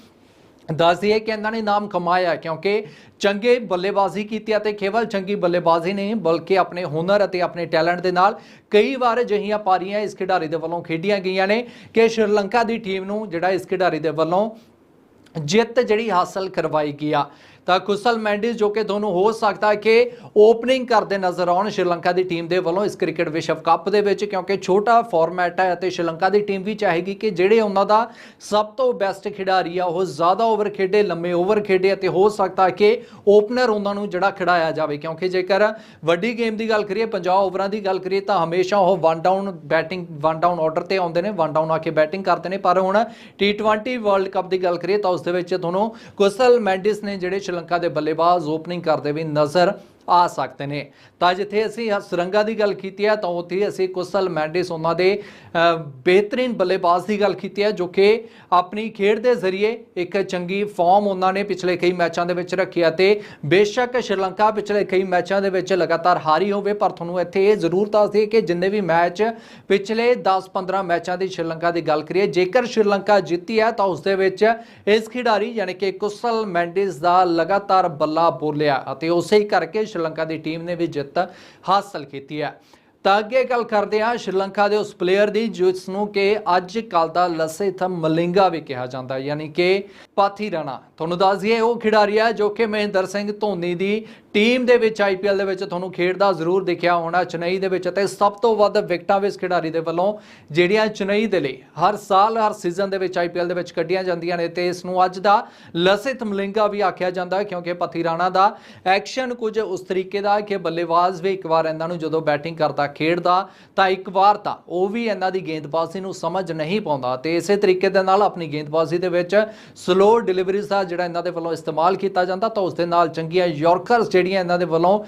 ਦੱਸ ਦਈਏ ਕਿ ਇਹਨਾਂ ਨੇ ਨਾਮ ਕਮਾਇਆ ਕਿਉਂਕਿ ਚੰਗੇ ਬੱਲੇਬਾਜ਼ੀ ਕੀਤੀ ਅਤੇ ਕੇਵਲ ਚੰਗੀ ਬੱਲੇਬਾਜ਼ੀ ਨਹੀਂ, ਬਲਕਿ ਆਪਣੇ ਹੁਨਰ ਅਤੇ ਆਪਣੇ ਟੈਲੈਂਟ ਦੇ ਨਾਲ ਕਈ ਵਾਰ ਅਜਿਹੀਆਂ ਪਾਰੀਆਂ ਇਸ ਖਿਡਾਰੀ ਦੇ ਵੱਲੋਂ ਖੇਡੀਆਂ ਗਈਆਂ ਨੇ ਕਿ ਸ਼੍ਰੀਲੰਕਾ ਦੀ ਟੀਮ ਨੂੰ ਜਿਹੜਾ ਇਸ ਖਿਡਾਰੀ ਦੇ ਵੱਲੋਂ ਜਿੱਤ ਜਿਹੜੀ ਹਾਸਲ ਕਰਵਾਈ ਗਈ ਆ। ਤਾਂ ਕੁਸਲ ਮੈਂਡਿਸ ਜੋ ਕਿ ਤੁਹਾਨੂੰ ਹੋ ਸਕਦਾ ਹੈ ਕਿ ਓਪਨਿੰਗ ਕਰਦੇ ਨਜ਼ਰ ਆਉਣ ਸ਼੍ਰੀਲੰਕਾ ਦੀ ਟੀਮ ਦੇ ਵੱਲੋਂ ਇਸ ਕ੍ਰਿਕਟ ਵਿਸ਼ਵ ਕੱਪ ਦੇ ਵਿੱਚ, ਕਿਉਂਕਿ ਛੋਟਾ ਫਾਰਮੈਟ ਹੈ ਅਤੇ ਸ਼੍ਰੀਲੰਕਾ ਦੀ ਟੀਮ ਵੀ ਚਾਹੇਗੀ ਕਿ ਜਿਹੜੇ ਉਹਨਾਂ ਦਾ ਸਭ ਤੋਂ ਬੈਸਟ ਖਿਡਾਰੀ ਆ, ਉਹ ਜ਼ਿਆਦਾ ਓਵਰ ਖੇਡੇ, ਲੰਮੇ ਓਵਰ ਖੇਡੇ ਅਤੇ ਹੋ ਸਕਦਾ ਕਿ ਓਪਨਰ ਉਹਨਾਂ ਨੂੰ ਜਿਹੜਾ ਖਿਡਾਇਆ ਜਾਵੇ। ਕਿਉਂਕਿ ਜੇਕਰ ਵੱਡੀ ਗੇਮ ਦੀ ਗੱਲ ਕਰੀਏ 50 ਓਵਰਾਂ ਦੀ ਗੱਲ ਕਰੀਏ, ਤਾਂ ਹਮੇਸ਼ਾ ਉਹ one down batting one down order ਤੇ ਆਉਂਦੇ ਨੇ ਵਨ ਡਾਊਨ ਆ ਕੇ ਬੈਟਿੰਗ ਕਰਦੇ ਨੇ। ਪਰ ਹੁਣ T20 ਵਰਲਡ ਕੱਪ ਦੀ ਗੱਲ ਕਰੀਏ, ਤਾਂ ਉਸ ਦੇ ਵਿੱਚ ਤੁਹਾਨੂੰ ਕੁਸਲ ਮੈਂਡਿਸ ਨੇ ਜਿਹੜੇ ਸ਼੍ਰੀਲੰਕਾ ਦੇ ਬੱਲੇਬਾਜ਼ ਓਪਨਿੰਗ ਕਰਦੇ ਵੀ ਨਜ਼ਰ ਆ ਸਕਦੇ ਨੇ। ਤਾਂ ਜਿੱਥੇ ਅਸੀਂ ਸੁਰੰਗਾ ਦੀ ਗੱਲ ਕੀਤੀ ਹੈ, ਤਾਂ ਉੱਥੇ ਅਸੀਂ ਕੁਸਲ ਮੈਂਡਿਸ ਉਹਨਾਂ ਦੇ ਬਿਹਤਰੀਨ ਬੱਲੇਬਾਜ਼ ਦੀ ਗੱਲ ਕੀਤੀ ਹੈ, ਜੋ ਕਿ ਆਪਣੀ ਖੇਡ ਦੇ ਜ਼ਰੀਏ ਇੱਕ ਚੰਗੀ ਫਾਰਮ ਉਹਨਾਂ ਨੇ ਪਿਛਲੇ ਕਈ ਮੈਚਾਂ ਦੇ ਵਿੱਚ ਰੱਖੀ ਹੈ ਤੇ ਬੇਸ਼ੱਕ ਸ਼੍ਰੀਲੰਕਾ ਪਿਛਲੇ ਕਈ ਮੈਚਾਂ ਦੇ ਵਿੱਚ ਲਗਾਤਾਰ ਹਾਰੀ ਹੋਵੇ। ਪਰ ਤੁਹਾਨੂੰ ਇੱਥੇ ਇਹ ਜ਼ਰੂਰ ਦੱਸ ਦਈਏ ਕਿ ਜਿੰਨੇ ਵੀ ਮੈਚ ਪਿਛਲੇ 10-15 ਮੈਚਾਂ ਦੀ ਸ਼੍ਰੀਲੰਕਾ ਦੀ ਗੱਲ ਕਰੀਏ, ਜੇਕਰ ਸ਼੍ਰੀਲੰਕਾ ਜਿੱਤੀ ਹੈ, ਤਾਂ ਉਸ ਦੇ ਵਿੱਚ ਇਸ ਖਿਡਾਰੀ ਯਾਨੀ ਕਿ ਕੁਸਲ ਮੈਂਡਿਸ ਦਾ ਲਗਾਤਾਰ ਬੱਲਾ ਬੋਲਿਆ ਅਤੇ ਉਸੇ ਹੀ ਕਰਕੇ ਸ਼੍ਰੀਲੰਕਾ ਦੀ ਟੀਮ ਨੇ ਵੀ ਜਿੱਤ ਹਾਸਲ ਕੀਤੀ ਹੈ। ਤਾਂ ਅੱਗੇ ਗੱਲ ਕਰਦੇ ਹਾਂ ਸ਼੍ਰੀਲੰਕਾ ਦੇ ਉਸ ਪਲੇਅਰ ਦੀ ਜਿਸ ਨੂੰ ਕਿ ਅੱਜ ਕੱਲ ਦਾ ਲਸਿਥ ਮਲਿੰਗਾ ਵੀ ਕਿਹਾ ਜਾਂਦਾ ਯਾਨੀ ਕਿ ਪਾਥੀ ਰਾਣਾ। ਤੁਹਾਨੂੰ ਦੱਸ ਦਈਏ, ਉਹ ਖਿਡਾਰੀ ਹੈ ਜੋ ਕਿ ਮਹਿੰਦਰ ਸਿੰਘ ਧੋਨੀ ਦੀ ਟੀਮ ਦੇ ਵਿੱਚ ਆਈਪੀਐਲ ਦੇ ਵਿੱਚ ਤੁਹਾਨੂੰ ਖੇਡਦਾ ਜ਼ਰੂਰ ਦਿਖਿਆ ਹੋਣਾ। ਚੇਨਈ ਦੇ ਵਿੱਚ ਅਤੇ ਸਭ ਤੋਂ ਵੱਧ ਵਿਕਟਾਂ ਵੀ ਇਸ ਖਿਡਾਰੀ ਦੇ ਵੱਲੋਂ ਜਿਹੜੀਆਂ ਚੇਨਈ ਦੇ ਲਈ ਹਰ ਸਾਲ, ਹਰ ਸੀਜ਼ਨ ਦੇ ਵਿੱਚ ਆਈਪੀਐਲ ਦੇ ਵਿੱਚ ਕੱਢੀਆਂ ਜਾਂਦੀਆਂ ਨੇ ਤੇ ਇਸ ਨੂੰ ਅੱਜ ਦਾ ਲਸਿਤ ਮਲਿੰਗਾ ਵੀ ਆਖਿਆ ਜਾਂਦਾ ਹੈ ਕਿਉਂਕਿ ਪਥੀ ਰਾਣਾ ਦਾ ਐਕਸ਼ਨ ਕੁਝ ਉਸ ਤਰੀਕੇ ਦਾ ਕਿ ਬੱਲੇਬਾਜ਼ ਵੀ ਇੱਕ ਵਾਰ ਇਹਨਾਂ ਨੂੰ ਜਦੋਂ ਬੈਟਿੰਗ ਕਰਦਾ ਖੇਡਦਾ ਤਾਂ ਇੱਕ ਵਾਰ ਤਾਂ ਉਹ ਵੀ ਇਹਨਾਂ ਦੀ ਗੇਂਦਬਾਜ਼ੀ ਨੂੰ ਸਮਝ ਨਹੀਂ ਪਾਉਂਦਾ ਤੇ ਇਸੇ ਤਰੀਕੇ ਦੇ ਨਾਲ ਆਪਣੀ ਗੇਂਦਬਾਜ਼ੀ ਦੇ ਵਿੱਚ ਸਲੋ ਡਿਲੀਵਰੀਜ਼ ਦਾ ਜਿਹੜਾ ਇਹਨਾਂ ਦੇ ਵੱਲੋਂ ਇਸਤੇਮਾਲ ਕੀਤਾ ਜਾਂਦਾ ਤਾਂ ਉਸ ਦੇ ਨਾਲ ਚੰਗੀਆਂ ਯਾਰਕਰਸ ਜਿਹੜੀਆਂ ਇਹਨਾਂ ਦੇ ਵੱਲੋਂ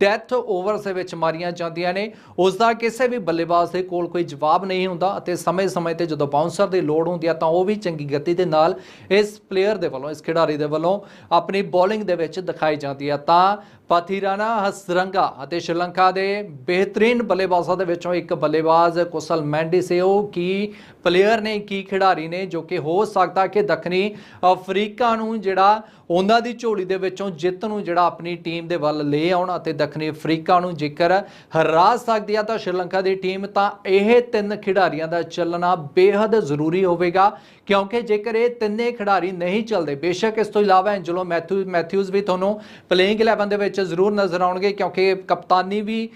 ਡੈਥ ਓਵਰਸ ਦੇ ਵਿੱਚ ਮਾਰੀਆਂ ਜਾਂਦੀਆਂ ਨੇ ਉਸ ਦਾ ਕਿਸੇ ਵੀ ਬੱਲੇਬਾਜ਼ ਦੇ ਕੋਲ ਕੋਈ ਜਵਾਬ ਨਹੀਂ ਹੁੰਦਾ ਅਤੇ ਸਮੇਂ-ਸਮੇਂ ਤੇ ਜਦੋਂ ਬਾਉਂਸਰ ਦੀ ਲੋੜ ਹੁੰਦੀ ਹੈ ਤਾਂ ਉਹ ਵੀ ਚੰਗੀ ਗਤੀ ਦੇ ਨਾਲ ਇਸ ਪਲੇਅਰ ਦੇ ਵੱਲੋਂ, ਇਸ ਖਿਡਾਰੀ ਦੇ ਵੱਲੋਂ ਆਪਣੀ ਬੋਲਿੰਗ ਦੇ ਵਿੱਚ ਦਿਖਾਈ ਜਾਂਦੀ ਹੈ ਤਾਂ ਪਾਥੀਰਾਨਾ, ਹਸਰੰਗਾ ਅਤੇ ਸ਼੍ਰੀਲੰਕਾ ਦੇ ਬਿਹਤਰੀਨ ਬੱਲੇਬਾਜ਼ਾਂ ਦੇ ਵਿੱਚੋਂ ਇੱਕ ਬੱਲੇਬਾਜ਼ ਕੁਸਲ ਮੈਂਡਿਸ ਹੈ ਉਹ ਕੀ ਪਲੇਅਰ ਨੇ, ਕੀ ਖਿਡਾਰੀ ਨੇ, ਜੋ ਕਿ ਹੋ ਸਕਦਾ ਕਿ ਦੱਖਣੀ ਅਫਰੀਕਾ ਨੂੰ ਜਿਹੜਾ ਉਹਨਾਂ ਦੀ ਝੋਲੀ ਦੇ ਵਿੱਚੋਂ ਜਿੱਤ ਨੂੰ ਜਿਹੜਾ ਆਪਣੀ ਟੀਮ ਦੇ ਵੱਲ ਲੈ ਆਉਣ ਅਤੇ ਦੱਖਣੀ ਅਫਰੀਕਾ ਨੂੰ ਜੇਕਰ ਹਰਾ ਸਕਦੀ ਆ ਤਾਂ ਸ਼੍ਰੀਲੰਕਾ ਦੀ ਟੀਮ ਤਾਂ ਇਹ ਤਿੰਨ ਖਿਡਾਰੀਆਂ ਦਾ ਚੱਲਣਾ ਬੇहद ਜ਼ਰੂਰੀ ਹੋਵੇਗਾ। ਕਿਉਂਕਿ ਜੇਕਰ ਇਹ ਤਿੰਨੇ ਖਿਡਾਰੀ ਨਹੀਂ ਚੱਲਦੇ, ਬੇਸ਼ੱਕ ਇਸ ਤੋਂ ਇਲਾਵਾ ਐਂਜਲੋ ਮੈਥਿਊ, ਮੈਥਿਊਜ਼ ਵੀ ਤੁਹਾਨੂੰ ਪਲੇਇੰਗ 11 ਦੇ ਵਿੱਚ ਜ਼ਰੂਰ ਨਜ਼ਰ ਆਉਣਗੇ ਕਿਉਂਕਿ ਕਪਤਾਨੀ ਵੀ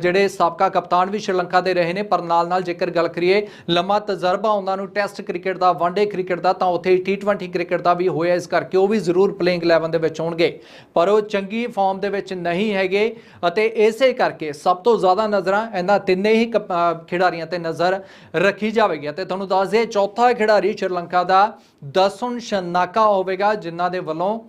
ਜਿਹੜੇ ਸਾਬਕਾ ਕਪਤਾਨ ਵੀ ਸ਼੍ਰੀਲੰਕਾ ਦੇ ਰਹੇ ਨੇ, ਪਰ ਨਾਲ ਨਾਲ ਜੇਕਰ ਗੱਲ ਕਰੀਏ, ਲੰਮਾ ਤਜਰਬਾ ਉਹਨਾਂ ਨੂੰ ਟੈਸਟ ਕ੍ਰਿਕਟ ਦਾ ਵਨਡੇ ਕ੍ਰਿਕਟ ਦਾ, ਤਾਂ ਉੱਥੇ T20 ਕ੍ਰਿਕਟ ਦਾ ਵੀ ਹੋਇਆ ਇਸ ਕਰਕੇ ਉਹ ਵੀ ਜ਼ਰੂਰ ਪਲੇਇੰਗ 11 ਦੇ ਵਿੱਚ ਹੋਣਗੇ। ਪਰ ਉਹ ਚੰਗੀ ਫਾਰਮ ਦੇ ਵਿੱਚ ਨਹੀਂ ਹੈਗੇ ਅਤੇ ਇਸੇ ਕਰਕੇ ਸਭ ਤੋਂ ਜ਼ਿਆਦਾ ਨਜ਼ਰਾਂ ਇਹਨਾਂ ਤਿੰਨੇ ਹੀ ਕਪ- ਖਿਡਾਰੀਆਂ ਤੇ ਨਜ਼ਰ ਰੱਖੀ ਜਾਵੇਗੀ। ਅਤੇ ਤੁਹਾਨੂੰ ਦੱਸ ਦਈਏ, ਚੌਥਾ ਖਿਡਾਰੀ ਸ਼੍ਰੀਲੰਕਾ ਦਾ ਦਸੁਨ ਸ਼ਨਾਕਾ ਹੋਵੇਗਾ, ਜਿਨ੍ਹਾਂ ਦੇ ਵੱਲੋਂ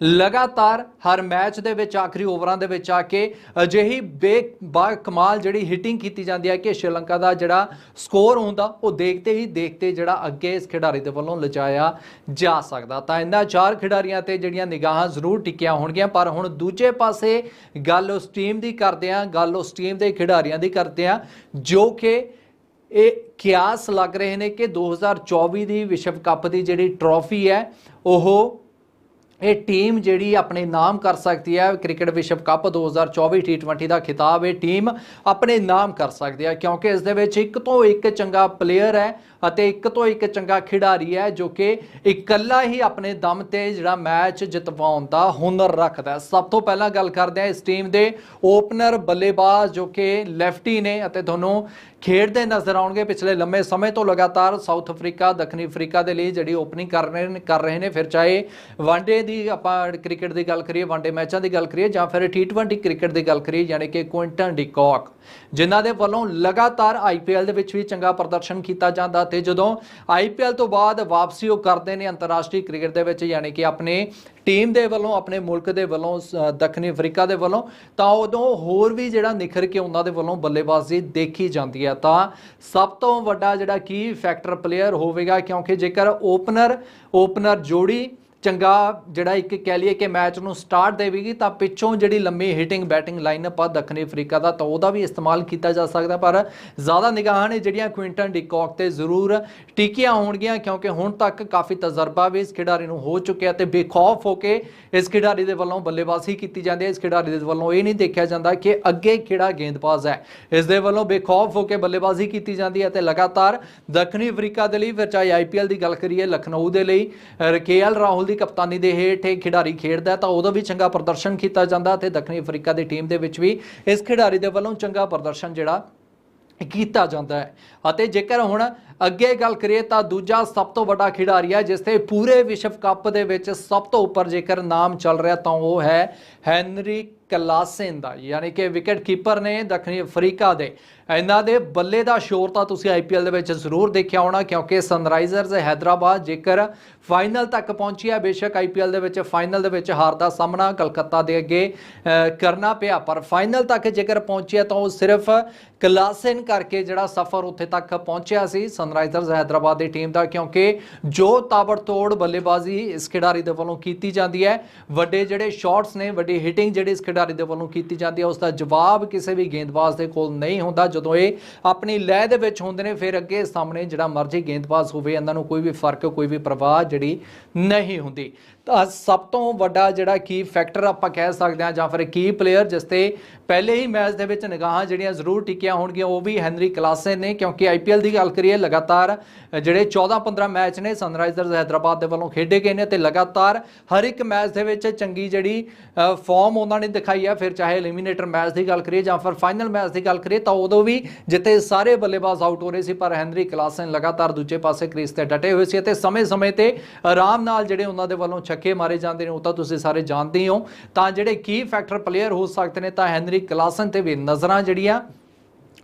ਲਗਾਤਾਰ ਹਰ ਮੈਚ ਦੇ ਵਿੱਚ, ਆਖਰੀ ਓਵਰਾਂ ਦੇ ਵਿੱਚ ਆ ਕੇ ਅਜਿਹੀ ਬੇਬਾ ਕਮਾਲ ਜਿਹੜੀ ਹਿੱਟਿੰਗ ਕੀਤੀ ਜਾਂਦੀ ਹੈ ਕਿ ਸ਼੍ਰੀਲੰਕਾ ਦਾ ਜਿਹੜਾ ਸਕੋਰ ਹੁੰਦਾ, ਉਹ ਦੇਖਦੇ ਹੀ ਦੇਖਦੇ ਜਿਹੜਾ ਅੱਗੇ ਇਸ ਖਿਡਾਰੀ ਦੇ ਵੱਲੋਂ ਲਿਜਾਇਆ ਜਾ ਸਕਦਾ। ਤਾਂ ਇਹਨਾਂ ਚਾਰ ਖਿਡਾਰੀਆਂ ਤੇ ਜਿਹੜੀਆਂ ਨਿਗਾਹਾਂ ਜ਼ਰੂਰ ਟਿਕੀਆਂ ਹੋਣਗੀਆਂ, ਪਰ ਹੁਣ ਦੂਜੇ ਪਾਸੇ ਗੱਲ ਉਸ ਟੀਮ ਦੀ ਕਰਦੇ ਆ ਗੱਲ ਉਸ ਟੀਮ ਦੇ ਖਿਡਾਰੀਆਂ ਦੀ ਕਰਦੇ ਆ ਜੋ ਕਿ ਇਹ ਕਿਆਸ ਲੱਗ ਰਹੇ ਨੇ ਕਿ 2024 ਦੀ ਵਿਸ਼ਵ ਕੱਪ ਦੀ ਜਿਹੜੀ ਟਰੋਫੀ ਹੈ, ਉਹ ਇਹ ਟੀਮ ਜਿਹੜੀ ਆਪਣੇ ਨਾਮ ਕਰ ਸਕਦੀ ਹੈ, ਕ੍ਰਿਕਟ ਵਿਸ਼ਵ ਕੱਪ 2024 T20 ਦਾ ਖਿਤਾਬ, ਇਹ ਟੀਮ ਆਪਣੇ ਨਾਮ ਕਰ ਸਕਦੀ ਹੈ ਕਿਉਂਕਿ ਇਸ ਦੇ ਵਿੱਚ ਇੱਕ ਤੋਂ ਇੱਕ ਚੰਗਾ ਪਲੇਅਰ ਹੈ ਅਤੇ ਇੱਕ ਤੋਂ ਇੱਕ ਚੰਗਾ ਖਿਡਾਰੀ ਹੈ ਜੋ ਕਿ ਇਕੱਲਾ ਹੀ ਆਪਣੇ ਦਮ ਤੇ ਜਿਹੜਾ ਮੈਚ ਜਿਤਵਾਉਣ ਦਾ ਹੁਨਰ ਰੱਖਦਾ ਸਭ ਤੋਂ ਪਹਿਲਾਂ ਗੱਲ ਕਰਦੇ ਹਾਂ ਇਸ ਟੀਮ ਦੇ ਓਪਨਰ ਬੱਲੇਬਾਜ਼ ਜੋ ਕਿ ਲੈਫਟੀ ਨੇ ਅਤੇ ਤੁਹਾਨੂੰ ਖੇਡਦੇ ਨਜ਼ਰ ਆਉਣਗੇ। ਪਿਛਲੇ ਲੰਮੇ ਸਮੇਂ ਤੋਂ ਲਗਾਤਾਰ ਸਾਊਥ ਅਫਰੀਕਾ, ਦੱਖਣੀ ਅਫਰੀਕਾ ਦੇ ਲਈ ਜਿਹੜੀ ਓਪਨਿੰਗ ਕਰ ਰਹੇ ਨੇ ਕਰ ਰਹੇ ਨੇ। ਫਿਰ ਚਾਹੇ ਵਨਡੇ ਦੀ ਆਪਾਂ ਕ੍ਰਿਕਟ ਦੀ ਗੱਲ ਕਰੀਏ, ਵਨਡੇ ਮੈਚਾਂ ਦੀ ਗੱਲ ਕਰੀਏ ਜਾਂ ਫਿਰ T20 ਕ੍ਰਿਕਟ ਦੀ ਗੱਲ ਕਰੀਏ, ਯਾਨੀ ਕਿ ਕੁਇੰਟਨ ਡਿਕੌਕ ਜਿਨ੍ਹਾਂ ਦੇ ਵੱਲੋਂ ਲਗਾਤਾਰ ਆਈਪੀਐਲ ਦੇ ਵਿੱਚ ਵੀ ਚੰਗਾ ਪ੍ਰਦਰਸ਼ਨ ਕੀਤਾ ਜਾਂਦਾ ਤੇ ਜਦੋਂ ਆਈਪੀਐਲ ਤੋਂ ਬਾਅਦ ਵਾਪਸੀ ਉਹ ਕਰਦੇ ਨੇ ਅੰਤਰਰਾਸ਼ਟਰੀ ਕ੍ਰਿਕਟ ਦੇ ਵਿੱਚ, ਯਾਨੀ ਕਿ ਆਪਣੇ ਟੀਮ ਦੇ ਵੱਲੋਂ, ਆਪਣੇ ਮੁਲਕ ਦੇ ਵੱਲੋਂ ਦੱਖਣੀ ਅਫਰੀਕਾ ਦੇ ਵੱਲੋਂ, ਤਾਂ ਉਦੋਂ ਹੋਰ ਵੀ ਜਿਹੜਾ ਨਿਖਰ ਕੇ ਉਹਨਾਂ ਦੇ ਵੱਲੋਂ ਬੱਲੇਬਾਜ਼ੀ ਦੇਖੀ ਜਾਂਦੀ ਹੈ। ਤਾਂ ਸਭ ਤੋਂ ਵੱਡਾ ਜਿਹੜਾ ਕੀ ਫੈਕਟਰ ਪਲੇਅਰ ਹੋਵੇਗਾ, ਕਿਉਂਕਿ ਜੇਕਰ ਓਪਨਰ ਓਪਨਰ ਜੋੜੀ ਚੰਗਾ ਜਿਹੜਾ ਇੱਕ ਕਹਿ ਲਈਏ ਕਿ ਮੈਚ ਨੂੰ ਸਟਾਰਟ ਦੇਵੇਗੀ, ਤਾਂ ਪਿੱਛੋਂ ਜਿਹੜੀ ਲੰਮੀ ਹਿਟਿੰਗ ਬੈਟਿੰਗ ਲਾਈਨਅਪ ਆ ਦੱਖਣੀ ਅਫਰੀਕਾ ਦਾ, ਤਾਂ ਉਹਦਾ ਵੀ ਇਸਤੇਮਾਲ ਕੀਤਾ ਜਾ ਸਕਦਾ, ਪਰ ਜ਼ਿਆਦਾ ਨਿਗਾਹਾਂ ਨੇ ਜਿਹੜੀਆਂ ਕੁਇੰਟਨ ਡਿਕੌਕ ਤੇ ਜ਼ਰੂਰ ਟਿਕੀਆਂ ਹੋਣਗੀਆਂ, ਕਿਉਂਕਿ ਹੁਣ ਤੱਕ ਕਾਫੀ ਤਜਰਬਾ ਵੀ ਇਸ ਖਿਡਾਰੀ ਨੂੰ ਹੋ ਚੁੱਕਿਆ ਤੇ ਬੇਖੌਫ ਹੋ ਕੇ ਇਸ ਖਿਡਾਰੀ ਦੇ ਵੱਲੋਂ ਬੱਲੇਬਾਜ਼ੀ ਕੀਤੀ ਜਾਂਦੀ ਹੈ। ਇਸ ਖਿਡਾਰੀ ਦੇ ਵੱਲੋਂ ਇਹ ਨਹੀਂ ਦੇਖਿਆ ਜਾਂਦਾ ਕਿ ਅੱਗੇ ਕਿਹੜਾ ਗੇਂਦਬਾਜ਼ ਹੈ। ਇਸ ਦੇ ਵੱਲੋਂ ਬੇਖੌਫ ਹੋ ਕੇ ਬੱਲੇਬਾਜ਼ੀ ਕੀਤੀ ਜਾਂਦੀ ਹੈ ਤੇ ਲਗਾਤਾਰ ਦੱਖਣੀ ਅਫਰੀਕਾ ਦੇ ਲਈ, ਫਿਰ ਚਾਹੇ ਆਈਪੀਐਲ ਦੀ ਗੱਲ ਕਰੀਏ, ਲਖਨਊ ਦੇ ਲਈ ਕੇਐਲ ਰਾਹੁਲ ਦੀ ਦੀ ਕਪਤਾਨੀ ਦੇ ਹੇਠ ਇਹ ਖਿਡਾਰੀ ਖੇਡਦਾ ਹੈ, ਤਾਂ ਉਦੋਂ ਵੀ ਚੰਗਾ ਪ੍ਰਦਰਸ਼ਨ ਕੀਤਾ ਜਾਂਦਾ ਤੇ ਦੱਖਣੀ ਅਫਰੀਕਾ ਦੀ ਟੀਮ ਦੇ ਵਿੱਚ ਵੀ ਇਸ ਖਿਡਾਰੀ ਦੇ ਵੱਲੋਂ ਚੰਗਾ ਪ੍ਰਦਰਸ਼ਨ ਜਿਹੜਾ ਕੀਤਾ ਜਾਂਦਾ ਹੈ। ਅਤੇ ਜੇਕਰ ਹੁਣ ਅੱਗੇ ਗੱਲ ਕਰੀਏ ਤਾਂ ਦੂਜਾ ਸਭ ਤੋਂ ਵੱਡਾ ਖਿਡਾਰੀ ਹੈ, ਜਿਸ ਤੇ ਪੂਰੇ ਵਿਸ਼ਵ ਕੱਪ ਦੇ ਵਿੱਚ ਸਭ ਤੋਂ ਉੱਪਰ ਜੇਕਰ ਨਾਮ ਚੱਲ ਰਿਹਾ ਤਾਂ ਉਹ ਹੈ ਹੈਨਰੀ ਕਲਾਸਨ ਦਾ, ਯਾਨੀ ਕਿ ਵਿਕਟ ਕੀਪਰ ਨੇ ਦੱਖਣੀ ਅਫਰੀਕਾ ਦੇ। ਇਹਨਾਂ ਦੇ ਬੱਲੇ ਦਾ ਸ਼ੋਰ ਤਾਂ ਤੁਸੀਂ ਆਈਪੀਐਲ ਦੇ ਵਿੱਚ ਜ਼ਰੂਰ ਦੇਖਿਆ ਹੋਣਾ, ਕਿਉਂਕਿ ਸਨਰਾਈਜ਼ਰਸ ਹੈਦਰਾਬਾਦ ਜੇਕਰ ਫਾਈਨਲ ਤੱਕ ਪਹੁੰਚੀ ਹੈ, ਬੇਸ਼ੱਕ ਆਈਪੀਐਲ ਦੇ ਵਿੱਚ ਫਾਈਨਲ ਦੇ ਵਿੱਚ ਹਾਰ ਦਾ ਸਾਹਮਣਾ ਕਲਕੱਤਾ ਦੇ ਅੱਗੇ ਕਰਨਾ ਪਿਆ। ਪਰ ਫਾਈਨਲ ਤੱਕ ਜੇਕਰ ਪਹੁੰਚਿਆ ਤਾਂ ਉਹ ਸਿਰਫ ਕਲਾਸਨ ਕਰਕੇ ਜਿਹੜਾ ਸਫ਼ਰ ਉੱਥੇ ਤੱਕ ਪਹੁੰਚਿਆ ਸੀ ਸਨਰਾਈਜ਼ਰਸ ਹੈਦਰਾਬਾਦ ਦੀ ਟੀਮ ਦਾ, ਕਿਉਂਕਿ ਜੋ ਤਾਬੜਤੋੜ ਬੱਲੇਬਾਜ਼ੀ ਇਸ ਖਿਡਾਰੀ ਦੇ ਵੱਲੋਂ ਕੀਤੀ ਜਾਂਦੀ ਹੈ, ਵੱਡੇ ਜਿਹੜੇ ਸ਼ਾਟਸ ਨੇ, ਵੱਡੀ ਹਿਟਿੰਗ ਜਿਹੜੀ ਇਸ ਖਿਡਾਰੀ ਦੇ ਵੱਲੋਂ ਕੀਤੀ ਜਾਂਦੀ ਹੈ ਉਸ ਦਾ ਜਵਾਬ ਕਿਸੇ ਵੀ ਗੇਂਦਬਾਜ਼ ਦੇ ਕੋਲ ਨਹੀਂ ਹੁੰਦਾ। ਜਦੋਂ ਇਹ ਆਪਣੀ ਲੈਅ ਦੇ ਵਿੱਚ ਹੁੰਦੇ ਨੇ, ਫਿਰ ਅੱਗੇ ਸਾਹਮਣੇ ਜਿਹੜਾ ਮਰਜ਼ੀ ਗੇਂਦਬਾਜ਼ ਹੋਵੇ, ਇਹਨਾਂ ਨੂੰ ਕੋਈ ਵੀ ਫ਼ਰਕ, ਕੋਈ ਵੀ ਪ੍ਰਵਾਹ ਜਿਹੜੀ ਨਹੀਂ ਹੁੰਦੀ। ਤਾਂ ਸਭ ਤੋਂ ਵੱਡਾ ਜਿਹੜਾ ਕੀ ਫੈਕਟਰ ਆਪਾਂ ਕਹਿ ਸਕਦੇ ਹਾਂ ਜਾਂ ਫਿਰ ਕੀ ਪਲੇਅਰ ਜਿਸ ਤੇ ਪਹਿਲੇ ਹੀ ਮੈਚ ਦੇ ਵਿੱਚ ਨਿਗਾਹਾਂ ਜਿਹੜੀਆਂ ਜ਼ਰੂਰ ਟਿਕੀਆਂ ਹੋਣਗੀਆਂ, ਉਹ ਵੀ ਹੈਨਰੀ ਕਲਾਸੇ ਨੇ, ਕਿਉਂਕਿ ਆਈਪੀਐਲ ਦੀ ਗੱਲ ਕਰੀਏ, ਲਗਾਤਾਰ ਜਿਹੜੇ 14-15 ਮੈਚ ਨੇ ਸਨਰਾਈਜ਼ਰਸ ਹੈਦਰਾਬਾਦ ਦੇ ਵੱਲੋਂ ਖੇਡੇ ਗਏ ਨੇ ਤੇ ਲਗਾਤਾਰ ਹਰ ਇੱਕ ਮੈਚ ਦੇ ਵਿੱਚ ਚੰਗੀ ਜਿਹੜੀ ਫਾਰਮ ਉਹਨਾਂ ਨੇ ਦਿਖਾਈ ਹੈ ਫਿਰ ਚਾਹੇ ਐਲੀਮੀਨੇਟਰ ਮੈਚ ਦੀ ਗੱਲ ਕਰੀਏ ਜਾਂ ਫਿਰ ਫਾਈਨਲ ਮੈਚ ਦੀ ਗੱਲ ਕਰੀਏ, ਤਾਂ ਉਦੋਂ ਵੀ ਜਿੱਥੇ ਸਾਰੇ ਬੱਲੇਬਾਜ਼ ਆਊਟ ਹੋ ਰਹੇ ਸੀ, ਪਰ ਹੈਨਰੀ ਕਲਾਸਨ ਲਗਾਤਾਰ ਦੂਜੇ ਪਾਸੇ ਕ੍ਰੀਜ਼ ਤੇ ਡਟੇ ਹੋਏ ਸੀ ਅਤੇ ਸਮੇਂ-ਸਮੇਂ ਤੇ ਆਰਾਮ ਨਾਲ ਜਿਹੜੇ ਉਹਨਾਂ ਦੇ ਵੱਲੋਂ ਛੱਕੇ ਮਾਰੇ ਜਾਂਦੇ ਨੇ, ਉਹ ਤਾਂ ਤੁਸੀਂ ਸਾਰੇ ਜਾਣਦੇ ਹੋ ਤਾਂ ਜਿਹੜੇ ਕੀ ਫੈਕਟਰ ਪਲੇਅਰ ਹੋ ਸਕਦੇ ਨੇ, ਤਾਂ ਹੈਨਰੀ ਕਲਾਸਨ ਤੇ ਵੀ ਨਜ਼ਰਾਂ ਜਿਹੜੀਆਂ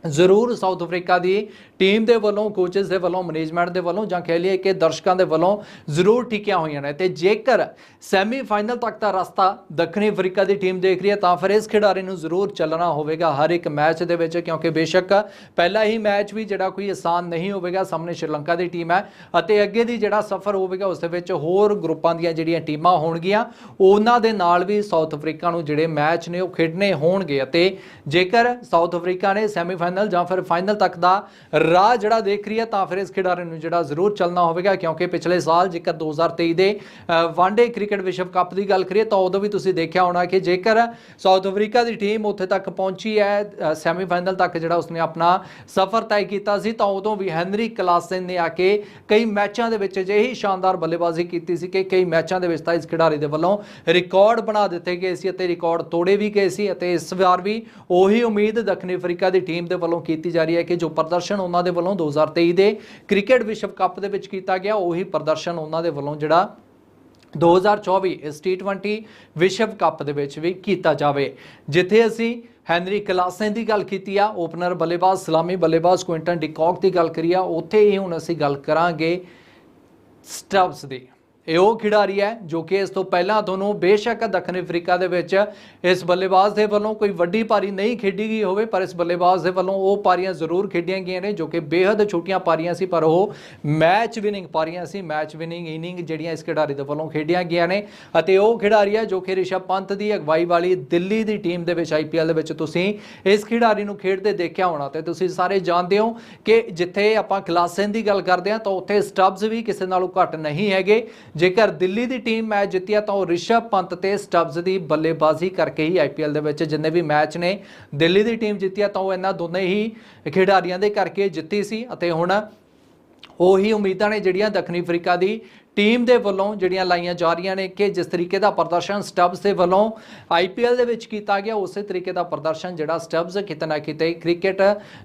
ਜ਼ਰੂਰ ਸਾਊਥ ਅਫਰੀਕਾ ਦੀ ਟੀਮ ਦੇ ਵੱਲੋਂ ਕੋਚਸ ਦੇ ਵੱਲੋਂ ਮੈਨੇਜਮੈਂਟ ਦੇ ਵੱਲੋਂ ਜਾਂ ਕਹਿ ਲਈਏ ਕਿ ਦਰਸ਼ਕਾਂ ਦੇ ਵੱਲੋਂ ਜ਼ਰੂਰ ਟਿਕੀਆਂ ਹੋਈਆਂ ਨੇ। ਤੇ ਜੇਕਰ ਸੈਮੀਫਾਈਨਲ ਤੱਕ ਦਾ ਰਸਤਾ ਦੱਖਣੀ ਅਫਰੀਕਾ ਦੀ ਟੀਮ ਦੇਖ ਰਹੀ ਹੈ, ਤਾਂ ਫਿਰ ਇਸ ਖਿਡਾਰੀ ਨੂੰ ਜ਼ਰੂਰ ਚੱਲਣਾ ਹੋਵੇਗਾ ਹਰ ਇੱਕ ਮੈਚ ਦੇ ਵਿੱਚ, ਕਿਉਂਕਿ ਬੇਸ਼ੱਕ ਪਹਿਲਾ ਹੀ ਮੈਚ ਵੀ ਜਿਹੜਾ ਕੋਈ ਆਸਾਨ ਨਹੀਂ ਹੋਵੇਗਾ, ਸਾਹਮਣੇ ਸ਼੍ਰੀਲੰਕਾ ਦੀ ਟੀਮ ਹੈ ਅਤੇ ਅੱਗੇ ਦੀ ਜਿਹੜਾ ਸਫ਼ਰ ਹੋਵੇਗਾ, ਉਸ ਦੇ ਵਿੱਚ ਹੋਰ ਗਰੁੱਪਾਂ ਦੀਆਂ ਜਿਹੜੀਆਂ ਟੀਮਾਂ ਹੋਣਗੀਆਂ, ਉਹਨਾਂ ਦੇ ਨਾਲ ਵੀ ਸਾਊਥ ਅਫਰੀਕਾ ਨੂੰ ਜਿਹੜੇ ਮੈਚ ਨੇ ਉਹ ਖੇਡਣੇ ਹੋਣਗੇ। ਅਤੇ ਜੇਕਰ ਸਾਊਥ ਅਫਰੀਕਾ ਨੇ ਸੈਮੀਫਾਈਨਲ ਜਾਂ ਫਿਰ ਫਾਈਨਲ ਤੱਕ ਦਾ ਰਾਹ ਜਿਹੜਾ ਦੇਖ ਰਹੀ ਹੈ, ਤਾਂ ਫਿਰ ਇਸ ਖਿਡਾਰੀ ਨੂੰ ਜਿਹੜਾ ਜ਼ਰੂਰ ਚੱਲਣਾ ਹੋਵੇਗਾ, ਕਿਉਂਕਿ ਪਿਛਲੇ ਸਾਲ ਜੇਕਰ 2023 ਦੇ ਵਨਡੇ ਕ੍ਰਿਕਟ ਵਿਸ਼ਵ ਕੱਪ ਦੀ ਗੱਲ ਕਰੀਏ, ਤਾਂ ਉਦੋਂ ਵੀ ਤੁਸੀਂ ਦੇਖਿਆ ਹੋਣਾ ਕਿ ਜੇਕਰ ਸਾਊਥ ਅਫਰੀਕਾ ਦੀ ਟੀਮ ਉੱਥੇ ਤੱਕ ਪਹੁੰਚੀ ਹੈ ਸੈਮੀਫਾਈਨਲ ਤੱਕ ਜਿਹੜਾ ਉਸਨੇ ਆਪਣਾ ਸਫ਼ਰ ਤੈਅ ਕੀਤਾ ਸੀ, ਤਾਂ ਉਦੋਂ ਵੀ ਹੈਨਰੀ ਕਲਾਸਨ ਨੇ ਆ ਕੇ ਕਈ ਮੈਚਾਂ ਦੇ ਵਿੱਚ ਅਜਿਹੀ ਸ਼ਾਨਦਾਰ ਬੱਲੇਬਾਜ਼ੀ ਕੀਤੀ ਸੀ ਕਿ ਕਈ ਮੈਚਾਂ ਦੇ ਵਿੱਚ ਤਾਂ ਇਸ ਖਿਡਾਰੀ ਦੇ ਵੱਲੋਂ ਰਿਕਾਰਡ ਬਣਾ ਦਿੱਤੇ ਗਏ ਸੀ ਅਤੇ ਰਿਕਾਰਡ ਤੋੜੇ ਵੀ ਗਏ ਸੀ ਅਤੇ ਇਸ ਵਾਰ ਵੀ ਉਹੀ ਉਮੀਦ ਦੱਖਣੀ ਅਫਰੀਕਾ ਦੀ ਟੀਮ ਦੇ ਵੱਲੋਂ ਕੀਤੀ ਜਾ ਰਹੀ ਹੈ ਕਿ ਜੋ ਪ੍ਰਦਰਸ਼ਨ ਉਹਨਾਂ ਦੇ ਵੱਲੋਂ 2023 ਦੇ ਕ੍ਰਿਕਟ ਵਿਸ਼ਵ ਕੱਪ ਦੇ ਵਿੱਚ ਕੀਤਾ ਗਿਆ, ਉਹੀ ਪ੍ਰਦਰਸ਼ਨ ਉਹਨਾਂ ਦੇ ਵੱਲੋਂ ਜਿਹੜਾ 2024 ਇਸ T20 ਵਿਸ਼ਵ ਕੱਪ ਦੇ ਵਿੱਚ ਵੀ ਕੀਤਾ ਜਾਵੇ। ਜਿੱਥੇ ਅਸੀਂ ਹੈਨਰੀ ਕਲਾਸਨ ਦੀ ਗੱਲ ਕੀਤੀ ਆ, ਓਪਨਰ ਬੱਲੇਬਾਜ਼ ਸਲਾਮੀ ਬੱਲੇਬਾਜ਼ ਕੁਇੰਟਨ ਡਿਕੌਕ ਦੀ ਗੱਲ ਕਰੀ ਆ, ਉੱਥੇ ਹੀ ਹੁਣ ਅਸੀਂ ਗੱਲ ਕਰਾਂਗੇ ਸਟਬਸ ਦੀ। ਇਹ ਉਹ ਖਿਡਾਰੀ ਹੈ ਜੋ ਕਿ ਇਸ ਤੋਂ ਪਹਿਲਾਂ ਤੁਹਾਨੂੰ ਬੇਸ਼ੱਕ ਦੱਖਣੀ ਅਫਰੀਕਾ ਦੇ ਵਿੱਚ ਇਸ ਬੱਲੇਬਾਜ਼ ਦੇ ਵੱਲੋਂ ਕੋਈ ਵੱਡੀ ਪਾਰੀ ਨਹੀਂ ਖੇਡੀ ਗਈ ਹੋਵੇ, ਪਰ ਇਸ ਬੱਲੇਬਾਜ਼ ਦੇ ਵੱਲੋਂ ਉਹ ਪਾਰੀਆਂ ਜ਼ਰੂਰ ਖੇਡੀਆਂ ਗਈਆਂ ਨੇ ਜੋ ਕਿ ਬੇहद ਛੋਟੀਆਂ ਪਾਰੀਆਂ ਸੀ, ਪਰ ਉਹ ਮੈਚ ਵਿਨਿੰਗ ਪਾਰੀਆਂ ਸੀ, ਮੈਚ ਵਿਨਿੰਗ ਇਨਿੰਗ ਜਿਹੜੀਆਂ ਇਸ ਖਿਡਾਰੀ ਦੇ ਵੱਲੋਂ ਖੇਡੀਆਂ ਗਈਆਂ ਨੇ। ਅਤੇ ਉਹ ਖਿਡਾਰੀ ਹੈ ਜੋ ਕਿ ਰਿਸ਼ਭ ਪੰਤ ਦੀ ਅਗਵਾਈ ਵਾਲੀ ਦਿੱਲੀ ਦੀ ਟੀਮ ਦੇ ਵਿੱਚ ਆਈਪੀਐਲ ਦੇ ਵਿੱਚ ਤੁਸੀਂ ਇਸ ਖਿਡਾਰੀ ਨੂੰ ਖੇਡਦੇ ਦੇਖਿਆ ਹੋਣਾ ਤੇ ਤੁਸੀਂ ਸਾਰੇ ਜਾਣਦੇ ਹੋ ਕਿ ਜਿੱਥੇ ਆਪਾਂ ਕਲਾਸਨ ਦੀ ਗੱਲ ਕਰਦੇ ਹਾਂ ਤਾਂ ਉੱਥੇ ਸਟੱਬਸ ਵੀ ਕਿਸੇ ਨਾਲੋਂ ਘੱਟ ਨਹੀਂ ਹੈਗੇ। ਜੇਕਰ ਦਿੱਲੀ ਦੀ ਟੀਮ ਮੈਚ ਆ ਤਾਂ ਉਹ ਰਿਸ਼ਭ ਪੰਤ ਤੇ ਸਟਬਸ ਦੀ ਬੱਲੇਬਾਜ਼ੀ ਕਰਕੇ ਹੀ ਆਈਪੀਐਲ ਦੇ ਵਿੱਚ ਜਿੰਨੇ ਵੀ ਮੈਚ ਨੇ, ਦਿੱਲੀ ਦੀ ਟੀਮ ਜਿੱਤੀ ਆ ਤਾਂ ਉਹ ਇਹਨਾਂ ਦੋਨੇ ਹੀ ਖਿਡਾਰੀਆਂ ਦੇ ਕਰਕੇ ਜਿੱਤੀ ਸੀ ਅਤੇ ਹੁਣ ਉਹੀ ਉਮੀਦਾਂ ਨੇ ਜਿਹੜੀਆਂ ਦੱਖਣੀ ਅਫਰੀਕਾ ਦੀ ਟੀਮ ਦੇ ਵੱਲੋਂ ਜਿਹੜੀਆਂ ਲਾਈਆਂ ਜਾ ਰਹੀਆਂ ਨੇ ਕਿ ਜਿਸ ਤਰੀਕੇ ਦਾ ਪ੍ਰਦਰਸ਼ਨ ਸਟਬਸ ਦੇ ਵੱਲੋਂ ਆਈਪੀਐਲ ਦੇ ਵਿੱਚ ਕੀਤਾ ਗਿਆ, ਉਸੇ ਤਰੀਕੇ ਦਾ ਪ੍ਰਦਰਸ਼ਨ ਜਿਹੜਾ ਸਟਬਸ ਕਿਤੇ ਨਾ ਕਿਤੇ ਕ੍ਰਿਕਟ,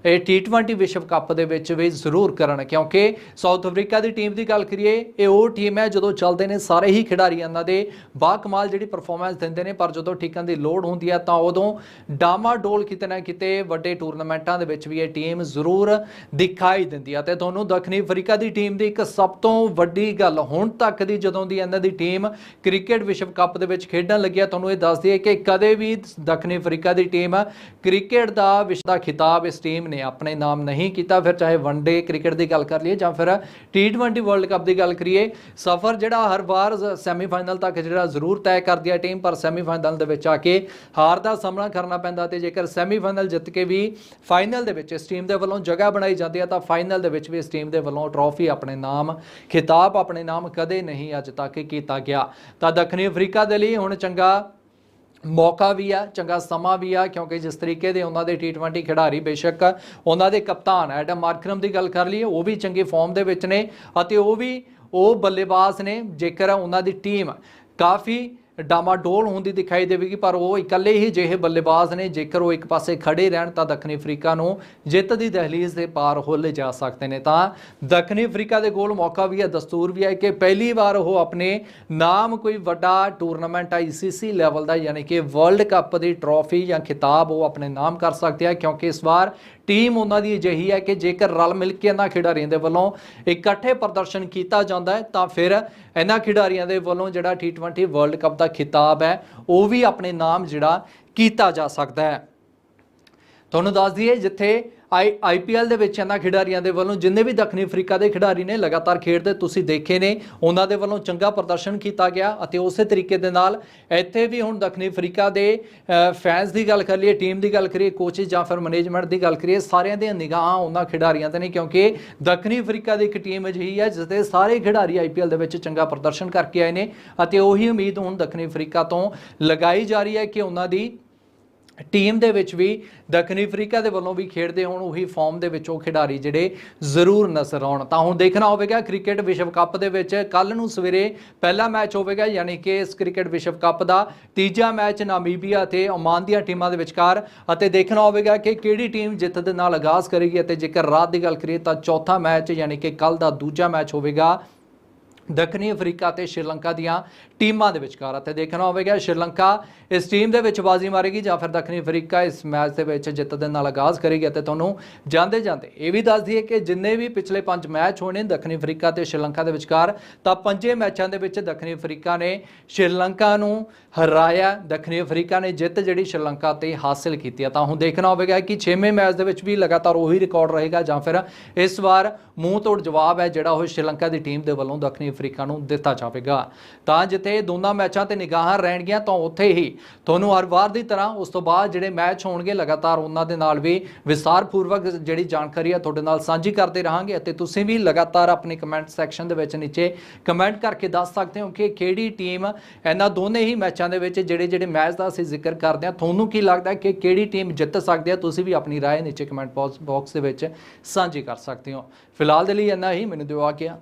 ਇਹ T20 ਵਿਸ਼ਵ ਕੱਪ ਦੇ ਵਿੱਚ ਵੀ ਜ਼ਰੂਰ ਕਰਨ। ਕਿਉਂਕਿ ਸਾਊਥ ਅਫਰੀਕਾ ਦੀ ਟੀਮ ਦੀ ਗੱਲ ਕਰੀਏ, ਇਹ ਉਹ ਟੀਮ ਹੈ ਜਦੋਂ ਚੱਲਦੇ ਨੇ ਸਾਰੇ ਹੀ ਖਿਡਾਰੀ ਇਹਨਾਂ ਦੇ ਬਾ ਕਮਾਲ ਜਿਹੜੀ ਪਰਫਾਰਮੈਂਸ ਦਿੰਦੇ ਨੇ, ਪਰ ਜਦੋਂ ਠੀਕਾਂ ਦੀ ਲੋੜ ਹੁੰਦੀ ਹੈ ਤਾਂ ਉਦੋਂ ਡਾਮਾ ਡੋਲ ਕਿਤੇ ਨਾ ਕਿਤੇ ਵੱਡੇ ਟੂਰਨਾਮੈਂਟਾਂ ਦੇ ਵਿੱਚ ਵੀ ਇਹ ਟੀਮ ਜ਼ਰੂਰ ਦਿਖਾਈ ਦਿੰਦੀ ਹੈ ਤੇ ਤੁਹਾਨੂੰ ਦੱਖਣੀ ਅਫਰੀਕਾ ਦੀ ਟੀਮ ਦੀ ਇੱਕ ਸਭ ਤੋਂ ਵੱਡੀ ਗੱਲ ਹੁਣ ਤੱਕ ਦੀ ਜਦੋਂ ਦੀ ਇਹਨਾਂ ਦੀ ਟੀਮ ਕ੍ਰਿਕਟ ਵਿਸ਼ਵ ਕੱਪ ਦੇ ਵਿੱਚ ਖੇਡਣ ਲੱਗੀ ਲੱਗਿਆ ਤੁਹਾਨੂੰ ਇਹ ਦੱਸ ਦਈਏ ਕਿ ਕਦੇ ਵੀ ਦੱਖਣੀ ਅਫਰੀਕਾ ਦੀ ਟੀਮ ਕ੍ਰਿਕਟ ਦਾ ਵਿਸ਼ਵ ਦਾ ਖਿਤਾਬ ਇਸ ਟੀਮ ਨੇ ਆਪਣੇ ਨਾਮ ਨਹੀਂ ਕੀਤਾ। ਫਿਰ ਚਾਹੇ ਵਨਡੇ ਕ੍ਰਿਕਟ ਦੀ ਗੱਲ ਕਰ ਲਈਏ ਜਾਂ ਫਿਰ T20 ਵਰਲਡ ਕੱਪ ਦੀ ਗੱਲ ਕਰੀਏ, ਸਫ਼ਰ ਜਿਹੜਾ ਹਰ ਵਾਰ ਸੈਮੀਫਾਈਨਲ ਤੱਕ ਜਿਹੜਾ ਜ਼ਰੂਰ ਤੈਅ ਕਰਦੀ ਹੈ ਟੀਮ, ਪਰ ਸੈਮੀਫਾਈਨਲ ਦੇ ਵਿੱਚ ਆ ਕੇ ਹਾਰ ਦਾ ਸਾਹਮਣਾ ਕਰਨਾ ਪੈਂਦਾ ਤੇ ਜੇਕਰ ਸੈਮੀਫਾਈਨਲ ਜਿੱਤ ਕੇ ਵੀ ਫਾਈਨਲ ਦੇ ਵਿੱਚ ਇਸ ਟੀਮ ਦੇ ਵੱਲੋਂ ਜਗ੍ਹਾ ਬਣਾਈ ਜਾਂਦੀ ਹੈ, ਤਾਂ ਫਾਈਨਲ ਦੇ ਵਿੱਚ ਵੀ ਇਸ ਟੀਮ ਦੇ ਵੱਲੋਂ ਟਰੋਫੀ ਆਪਣੇ ਨਾਮ, ਖਿਤਾਬ ਆਪਣੇ ਨਾਮ ਕਦੇ ਨਹੀਂ ਅੱਜ ਤੱਕ ਕੀਤਾ ਗਿਆ। ਤਾਂ ਦੱਖਣੀ ਅਫਰੀਕਾ ਦੇ ਲਈ ਹੁਣ ਚੰਗਾ ਮੌਕਾ ਵੀ ਆ, ਚੰਗਾ ਸਮਾਂ ਵੀ ਆ, ਕਿਉਂਕਿ ਜਿਸ ਤਰੀਕੇ ਦੇ ਉਹਨਾਂ ਦੇ T20 ਖਿਡਾਰੀ ਬੇਸ਼ੱਕ ਉਹਨਾਂ ਦੇ ਕਪਤਾਨ ਐਡਮ ਮਾਰਕਰਮ ਦੀ ਗੱਲ ਕਰ ਲਈਏ, ਉਹ ਵੀ ਚੰਗੇ ਫਾਰਮ ਦੇ ਵਿੱਚ ਨੇ ਅਤੇ ਉਹ ਵੀ ਉਹ ਬੱਲੇਬਾਜ਼ ਨੇ, ਜੇਕਰ ਉਹਨਾਂ ਦੀ ਟੀਮ ਕਾਫੀ ਡਾਮਾਡੋਲ ਹੁੰਦੀ ਦਿਖਾਈ ਦੇਵੇਗੀ, ਪਰ ਉਹ ਇਕੱਲੇ ਹੀ ਜਿਹੇ ਬੱਲੇਬਾਜ਼ ਨੇ। ਜੇਕਰ ਉਹ ਇੱਕ ਪਾਸੇ ਖੜੇ ਰਹਿਣ, ਤਾਂ ਦੱਖਣੀ ਅਫਰੀਕਾ ਨੂੰ ਜਿੱਤ ਦੀ ਦਹਲੀਜ਼ ਦੇ ਪਾਰ ਹੋ ਲੈ ਜਾ ਸਕਦੇ ਨੇ। ਤਾਂ ਦੱਖਣੀ ਅਫਰੀਕਾ ਦੇ ਕੋਲ ਮੌਕਾ ਵੀ ਹੈ, ਦਸਤੂਰ ਵੀ ਹੈ ਕਿ ਪਹਿਲੀ ਵਾਰ ਉਹ ਆਪਣੇ ਨਾਮ ਕੋਈ ਵੱਡਾ ਟੂਰਨਾਮੈਂਟ ਆਈਸੀਸੀ ਲੈਵਲ ਦਾ, ਯਾਨੀ ਕਿ ਵਰਲਡ ਕੱਪ ਦੀ ਟਰੋਫੀ ਜਾਂ ਖਿਤਾਬ ਉਹ ਆਪਣੇ ਨਾਮ ਕਰ ਸਕਦੇ ਆ, ਕਿਉਂਕਿ ਇਸ ਵਾਰ ਟੀਮ ਉਹਨਾਂ ਦੀ ਅਜਿਹੀ ਹੈ ਕਿ ਜੇਕਰ ਰਲ ਮਿਲ ਕੇ ਇਹਨਾਂ ਖਿਡਾਰੀਆਂ ਦੇ ਵੱਲੋਂ ਇਕੱਠੇ ਪ੍ਰਦਰਸ਼ਨ ਕੀਤਾ ਜਾਂਦਾ ਹੈ, ਤਾਂ ਫਿਰ ਇਹਨਾਂ ਖਿਡਾਰੀਆਂ ਦੇ ਵੱਲੋਂ ਜਿਹੜਾ T20 ਵਰਲਡ ਕੱਪ ਦਾ ਖਿਤਾਬ ਹੈ, ਉਹ ਵੀ ਆਪਣੇ ਨਾਮ ਜਿਹੜਾ ਕੀਤਾ ਜਾ ਸਕਦਾ ਹੈ। ਤੁਹਾਨੂੰ ਦੱਸ ਦਈਏ, ਜਿੱਥੇ ਆਈ ਆਈਪੀਐਲ ਦੇ ਵਿੱਚ ਇਹਨਾਂ ਖਿਡਾਰੀਆਂ ਦੇ ਵੱਲੋਂ ਜਿੰਨੇ ਵੀ ਦੱਖਣੀ ਅਫਰੀਕਾ ਦੇ ਖਿਡਾਰੀ ਨੇ ਲਗਾਤਾਰ ਖੇਡਦੇ ਤੁਸੀਂ ਦੇਖੇ ਨੇ, ਉਹਨਾਂ ਦੇ ਵੱਲੋਂ ਚੰਗਾ ਪ੍ਰਦਰਸ਼ਨ ਕੀਤਾ ਗਿਆ ਅਤੇ ਉਸੇ ਤਰੀਕੇ ਦੇ ਨਾਲ ਇੱਥੇ ਵੀ ਹੁਣ ਦੱਖਣੀ ਅਫਰੀਕਾ ਦੇ ਫੈਨਸ ਦੀ ਗੱਲ ਕਰ ਲਈਏ ਟੀਮ ਦੀ ਗੱਲ ਕਰੀਏ ਕੋਚਿਸ ਜਾਂ ਫਿਰ ਮੈਨੇਜਮੈਂਟ ਦੀ ਗੱਲ ਕਰੀਏ, ਸਾਰਿਆਂ ਦੀਆਂ ਨਿਗਾਹਾਂ ਉਹਨਾਂ ਖਿਡਾਰੀਆਂ ਤੇ ਨੇ ਕਿਉਂਕਿ ਦੱਖਣੀ ਅਫਰੀਕਾ ਦੀ ਇੱਕ ਟੀਮ ਅਜਿਹੀ ਹੈ, ਜਿਸ ਦੇ ਸਾਰੇ ਖਿਡਾਰੀ ਆਈਪੀਐਲ ਦੇ ਵਿੱਚ ਚੰਗਾ ਪ੍ਰਦਰਸ਼ਨ ਕਰਕੇ ਆਏ ਨੇ ਅਤੇ ਉਹੀ ਉਮੀਦ ਹੁਣ ਦੱਖਣੀ ਅਫਰੀਕਾ ਤੋਂ ਲਗਾਈ ਜਾ ਰਹੀ ਹੈ ਕਿ ਉਹਨਾਂ ਦੀ ਟੀਮ ਦੇ ਵਿੱਚ ਵੀ ਦੱਖਣੀ ਅਫਰੀਕਾ ਦੇ ਵੱਲੋਂ ਵੀ ਖੇਡਦੇ ਹੋਣ, ਉਹੀ ਫਾਰਮ ਦੇ ਵਿੱਚ ਉਹ ਖਿਡਾਰੀ ਜਿਹੜੇ ਜ਼ਰੂਰ ਨਜ਼ਰ ਆਉਣ। ਤਾਂ ਹੁਣ ਦੇਖਣਾ ਹੋਵੇਗਾ ਕ੍ਰਿਕਟ ਵਿਸ਼ਵ ਕੱਪ ਦੇ ਵਿੱਚ ਕੱਲ ਨੂੰ ਸਵੇਰੇ ਪਹਿਲਾ ਮੈਚ ਹੋਵੇਗਾ, ਯਾਨੀ ਕਿ ਇਸ ਕ੍ਰਿਕਟ ਵਿਸ਼ਵ ਕੱਪ ਦਾ ਤੀਜਾ ਮੈਚ ਨਾਮੀਬੀਆ ਤੇ ਓਮਾਨ ਦੀਆਂ ਟੀਮਾਂ ਦੇ ਵਿਚਕਾਰ। ਅਤੇ ਦੇਖਣਾ ਹੋਵੇਗਾ ਕਿ ਕਿਹੜੀ ਟੀਮ ਜਿੱਤ ਦੇ ਨਾਲ ਆਗਾਜ਼ ਕਰੇਗੀ ਅਤੇ ਜੇਕਰ ਰਾਤ ਦੀ ਗੱਲ ਕਰੀਏ ਤਾਂ ਚੌਥਾ ਮੈਚ, ਯਾਨੀ ਕਿ ਕੱਲ ਦਾ ਦੂਜਾ ਮੈਚ ਹੋਵੇਗਾ ਦੱਖਣੀ ਅਫਰੀਕਾ ਤੇ ਸ਼੍ਰੀਲੰਕਾ ਦੀਆਂ ਟੀਮਾਂ ਦੇ ਵਿਚਕਾਰ। ਅਤੇ ਦੇਖਣਾ ਹੋਵੇਗਾ ਸ਼੍ਰੀਲੰਕਾ ਇਸ ਟੀਮ ਦੇ ਵਿੱਚ ਬਾਜ਼ੀ ਮਾਰੇਗੀ ਜਾਂ ਫਿਰ ਦੱਖਣੀ ਅਫਰੀਕਾ ਇਸ ਮੈਚ ਦੇ ਵਿੱਚ ਜਿੱਤ ਦੇ ਨਾਲ ਆਗਾਜ਼ ਕਰੇਗੀ ਅਤੇ ਤੁਹਾਨੂੰ ਜਾਂਦੇ ਜਾਂਦੇ ਇਹ ਵੀ ਦੱਸ ਦਈਏ ਕਿ ਜਿੰਨੇ ਵੀ ਪਿਛਲੇ ਪੰਜ ਮੈਚ ਹੋਣੇ ਦੱਖਣੀ ਅਫਰੀਕਾ ਤੇ ਸ਼੍ਰੀਲੰਕਾ ਦੇ ਵਿਚਕਾਰ, ਤਾਂ ਪੰਜੇ ਮੈਚਾਂ ਦੇ ਵਿੱਚ ਦੱਖਣੀ ਅਫਰੀਕਾ ਨੇ ਸ਼੍ਰੀਲੰਕਾ ਨੂੰ ਹਰਾਇਆ, ਦੱਖਣੀ ਅਫਰੀਕਾ ਨੇ ਜਿੱਤ ਜਿਹੜੀ ਸ਼੍ਰੀਲੰਕਾ ਤੇ ਹਾਸਲ ਕੀਤੀ ਹੈ। ਤਾਂ ਹੁਣ ਦੇਖਣਾ ਹੋਵੇਗਾ ਕਿ 6ਵੇਂ ਮੈਚ ਦੇ ਵਿੱਚ ਵੀ ਲਗਾਤਾਰ ਉਹੀ ਰਿਕਾਰਡ ਰਹੇਗਾ ਜਾਂ ਫਿਰ ਇਸ ਵਾਰ ਮੂੰਹ ਤੋੜ ਜਵਾਬ ਹੈ ਜਿਹੜਾ ਉਹ ਸ਼੍ਰੀਲੰਕਾ ਦੀ ਟੀਮ ਦੇ ਵੱਲੋਂ ਦੱਖਣੀ ਅਫਰੀਕਾ ਨੂੰ ਦਿੱਤਾ ਜਾਵੇਗਾ। ਤਾਂ ਜਿੱਤ ਜਿੱਥੇ ਦੋਨਾਂ ਮੈਚਾਂ ਤੇ ਨਿਗਾਹਾਂ ਰਹਿਣਗੀਆਂ ਤਾਂ ਉੱਥੇ ਹੀ ਤੁਹਾਨੂੰ ਹਰ ਵਾਰ ਦੀ ਤਰ੍ਹਾਂ ਉਸ ਤੋਂ ਬਾਅਦ ਜਿਹੜੇ ਮੈਚ ਹੋਣਗੇ ਲਗਾਤਾਰ ਉਹਨਾਂ ਦੇ ਨਾਲ ਵੀ ਵਿਸਤਾਰਪੂਰਵਕ ਜਿਹੜੀ ਜਾਣਕਾਰੀ ਹੈ ਤੁਹਾਡੇ ਨਾਲ ਸਾਂਝੀ ਕਰਦੇ ਰਹਾਂਗੇ ਅਤੇ ਤੁਸੀਂ ਵੀ ਲਗਾਤਾਰ ਆਪਣੇ ਕਮੈਂਟ ਸੈਕਸ਼ਨ ਦੇ ਵਿੱਚ ਨੀਚੇ ਕਮੈਂਟ ਕਰਕੇ ਦੱਸ ਸਕਦੇ ਹੋ ਕਿ ਕਿਹੜੀ ਟੀਮ ਇਹਨਾਂ ਦੋਨੇ ਹੀ ਮੈਚਾਂ ਦੇ ਵਿੱਚ ਜਿਹੜੇ ਜਿਹੜੇ ਮੈਚ ਦਾ ਅਸੀਂ ਜ਼ਿਕਰ ਕਰਦੇ ਹਾਂ ਤੁਹਾਨੂੰ ਕੀ ਲੱਗਦਾ ਹੈ ਕਿ ਕਿਹੜੀ ਟੀਮ ਜਿੱਤ ਸਕਦੀ ਹੈ ਤੁਸੀਂ ਵੀ ਆਪਣੀ رائے ਨੀਚੇ ਕਮੈਂਟ ਬਾਕਸ ਦੇ ਵਿੱਚ ਸਾਂਝੀ ਕਰ ਸਕਦੇ ਹੋ ਫਿਲਹਾਲ ਦੇ ਲਈ ਇੰਨਾ ਹੀ ਮੈਨੂੰ ਦਿਓ ਆ ਗਿਆ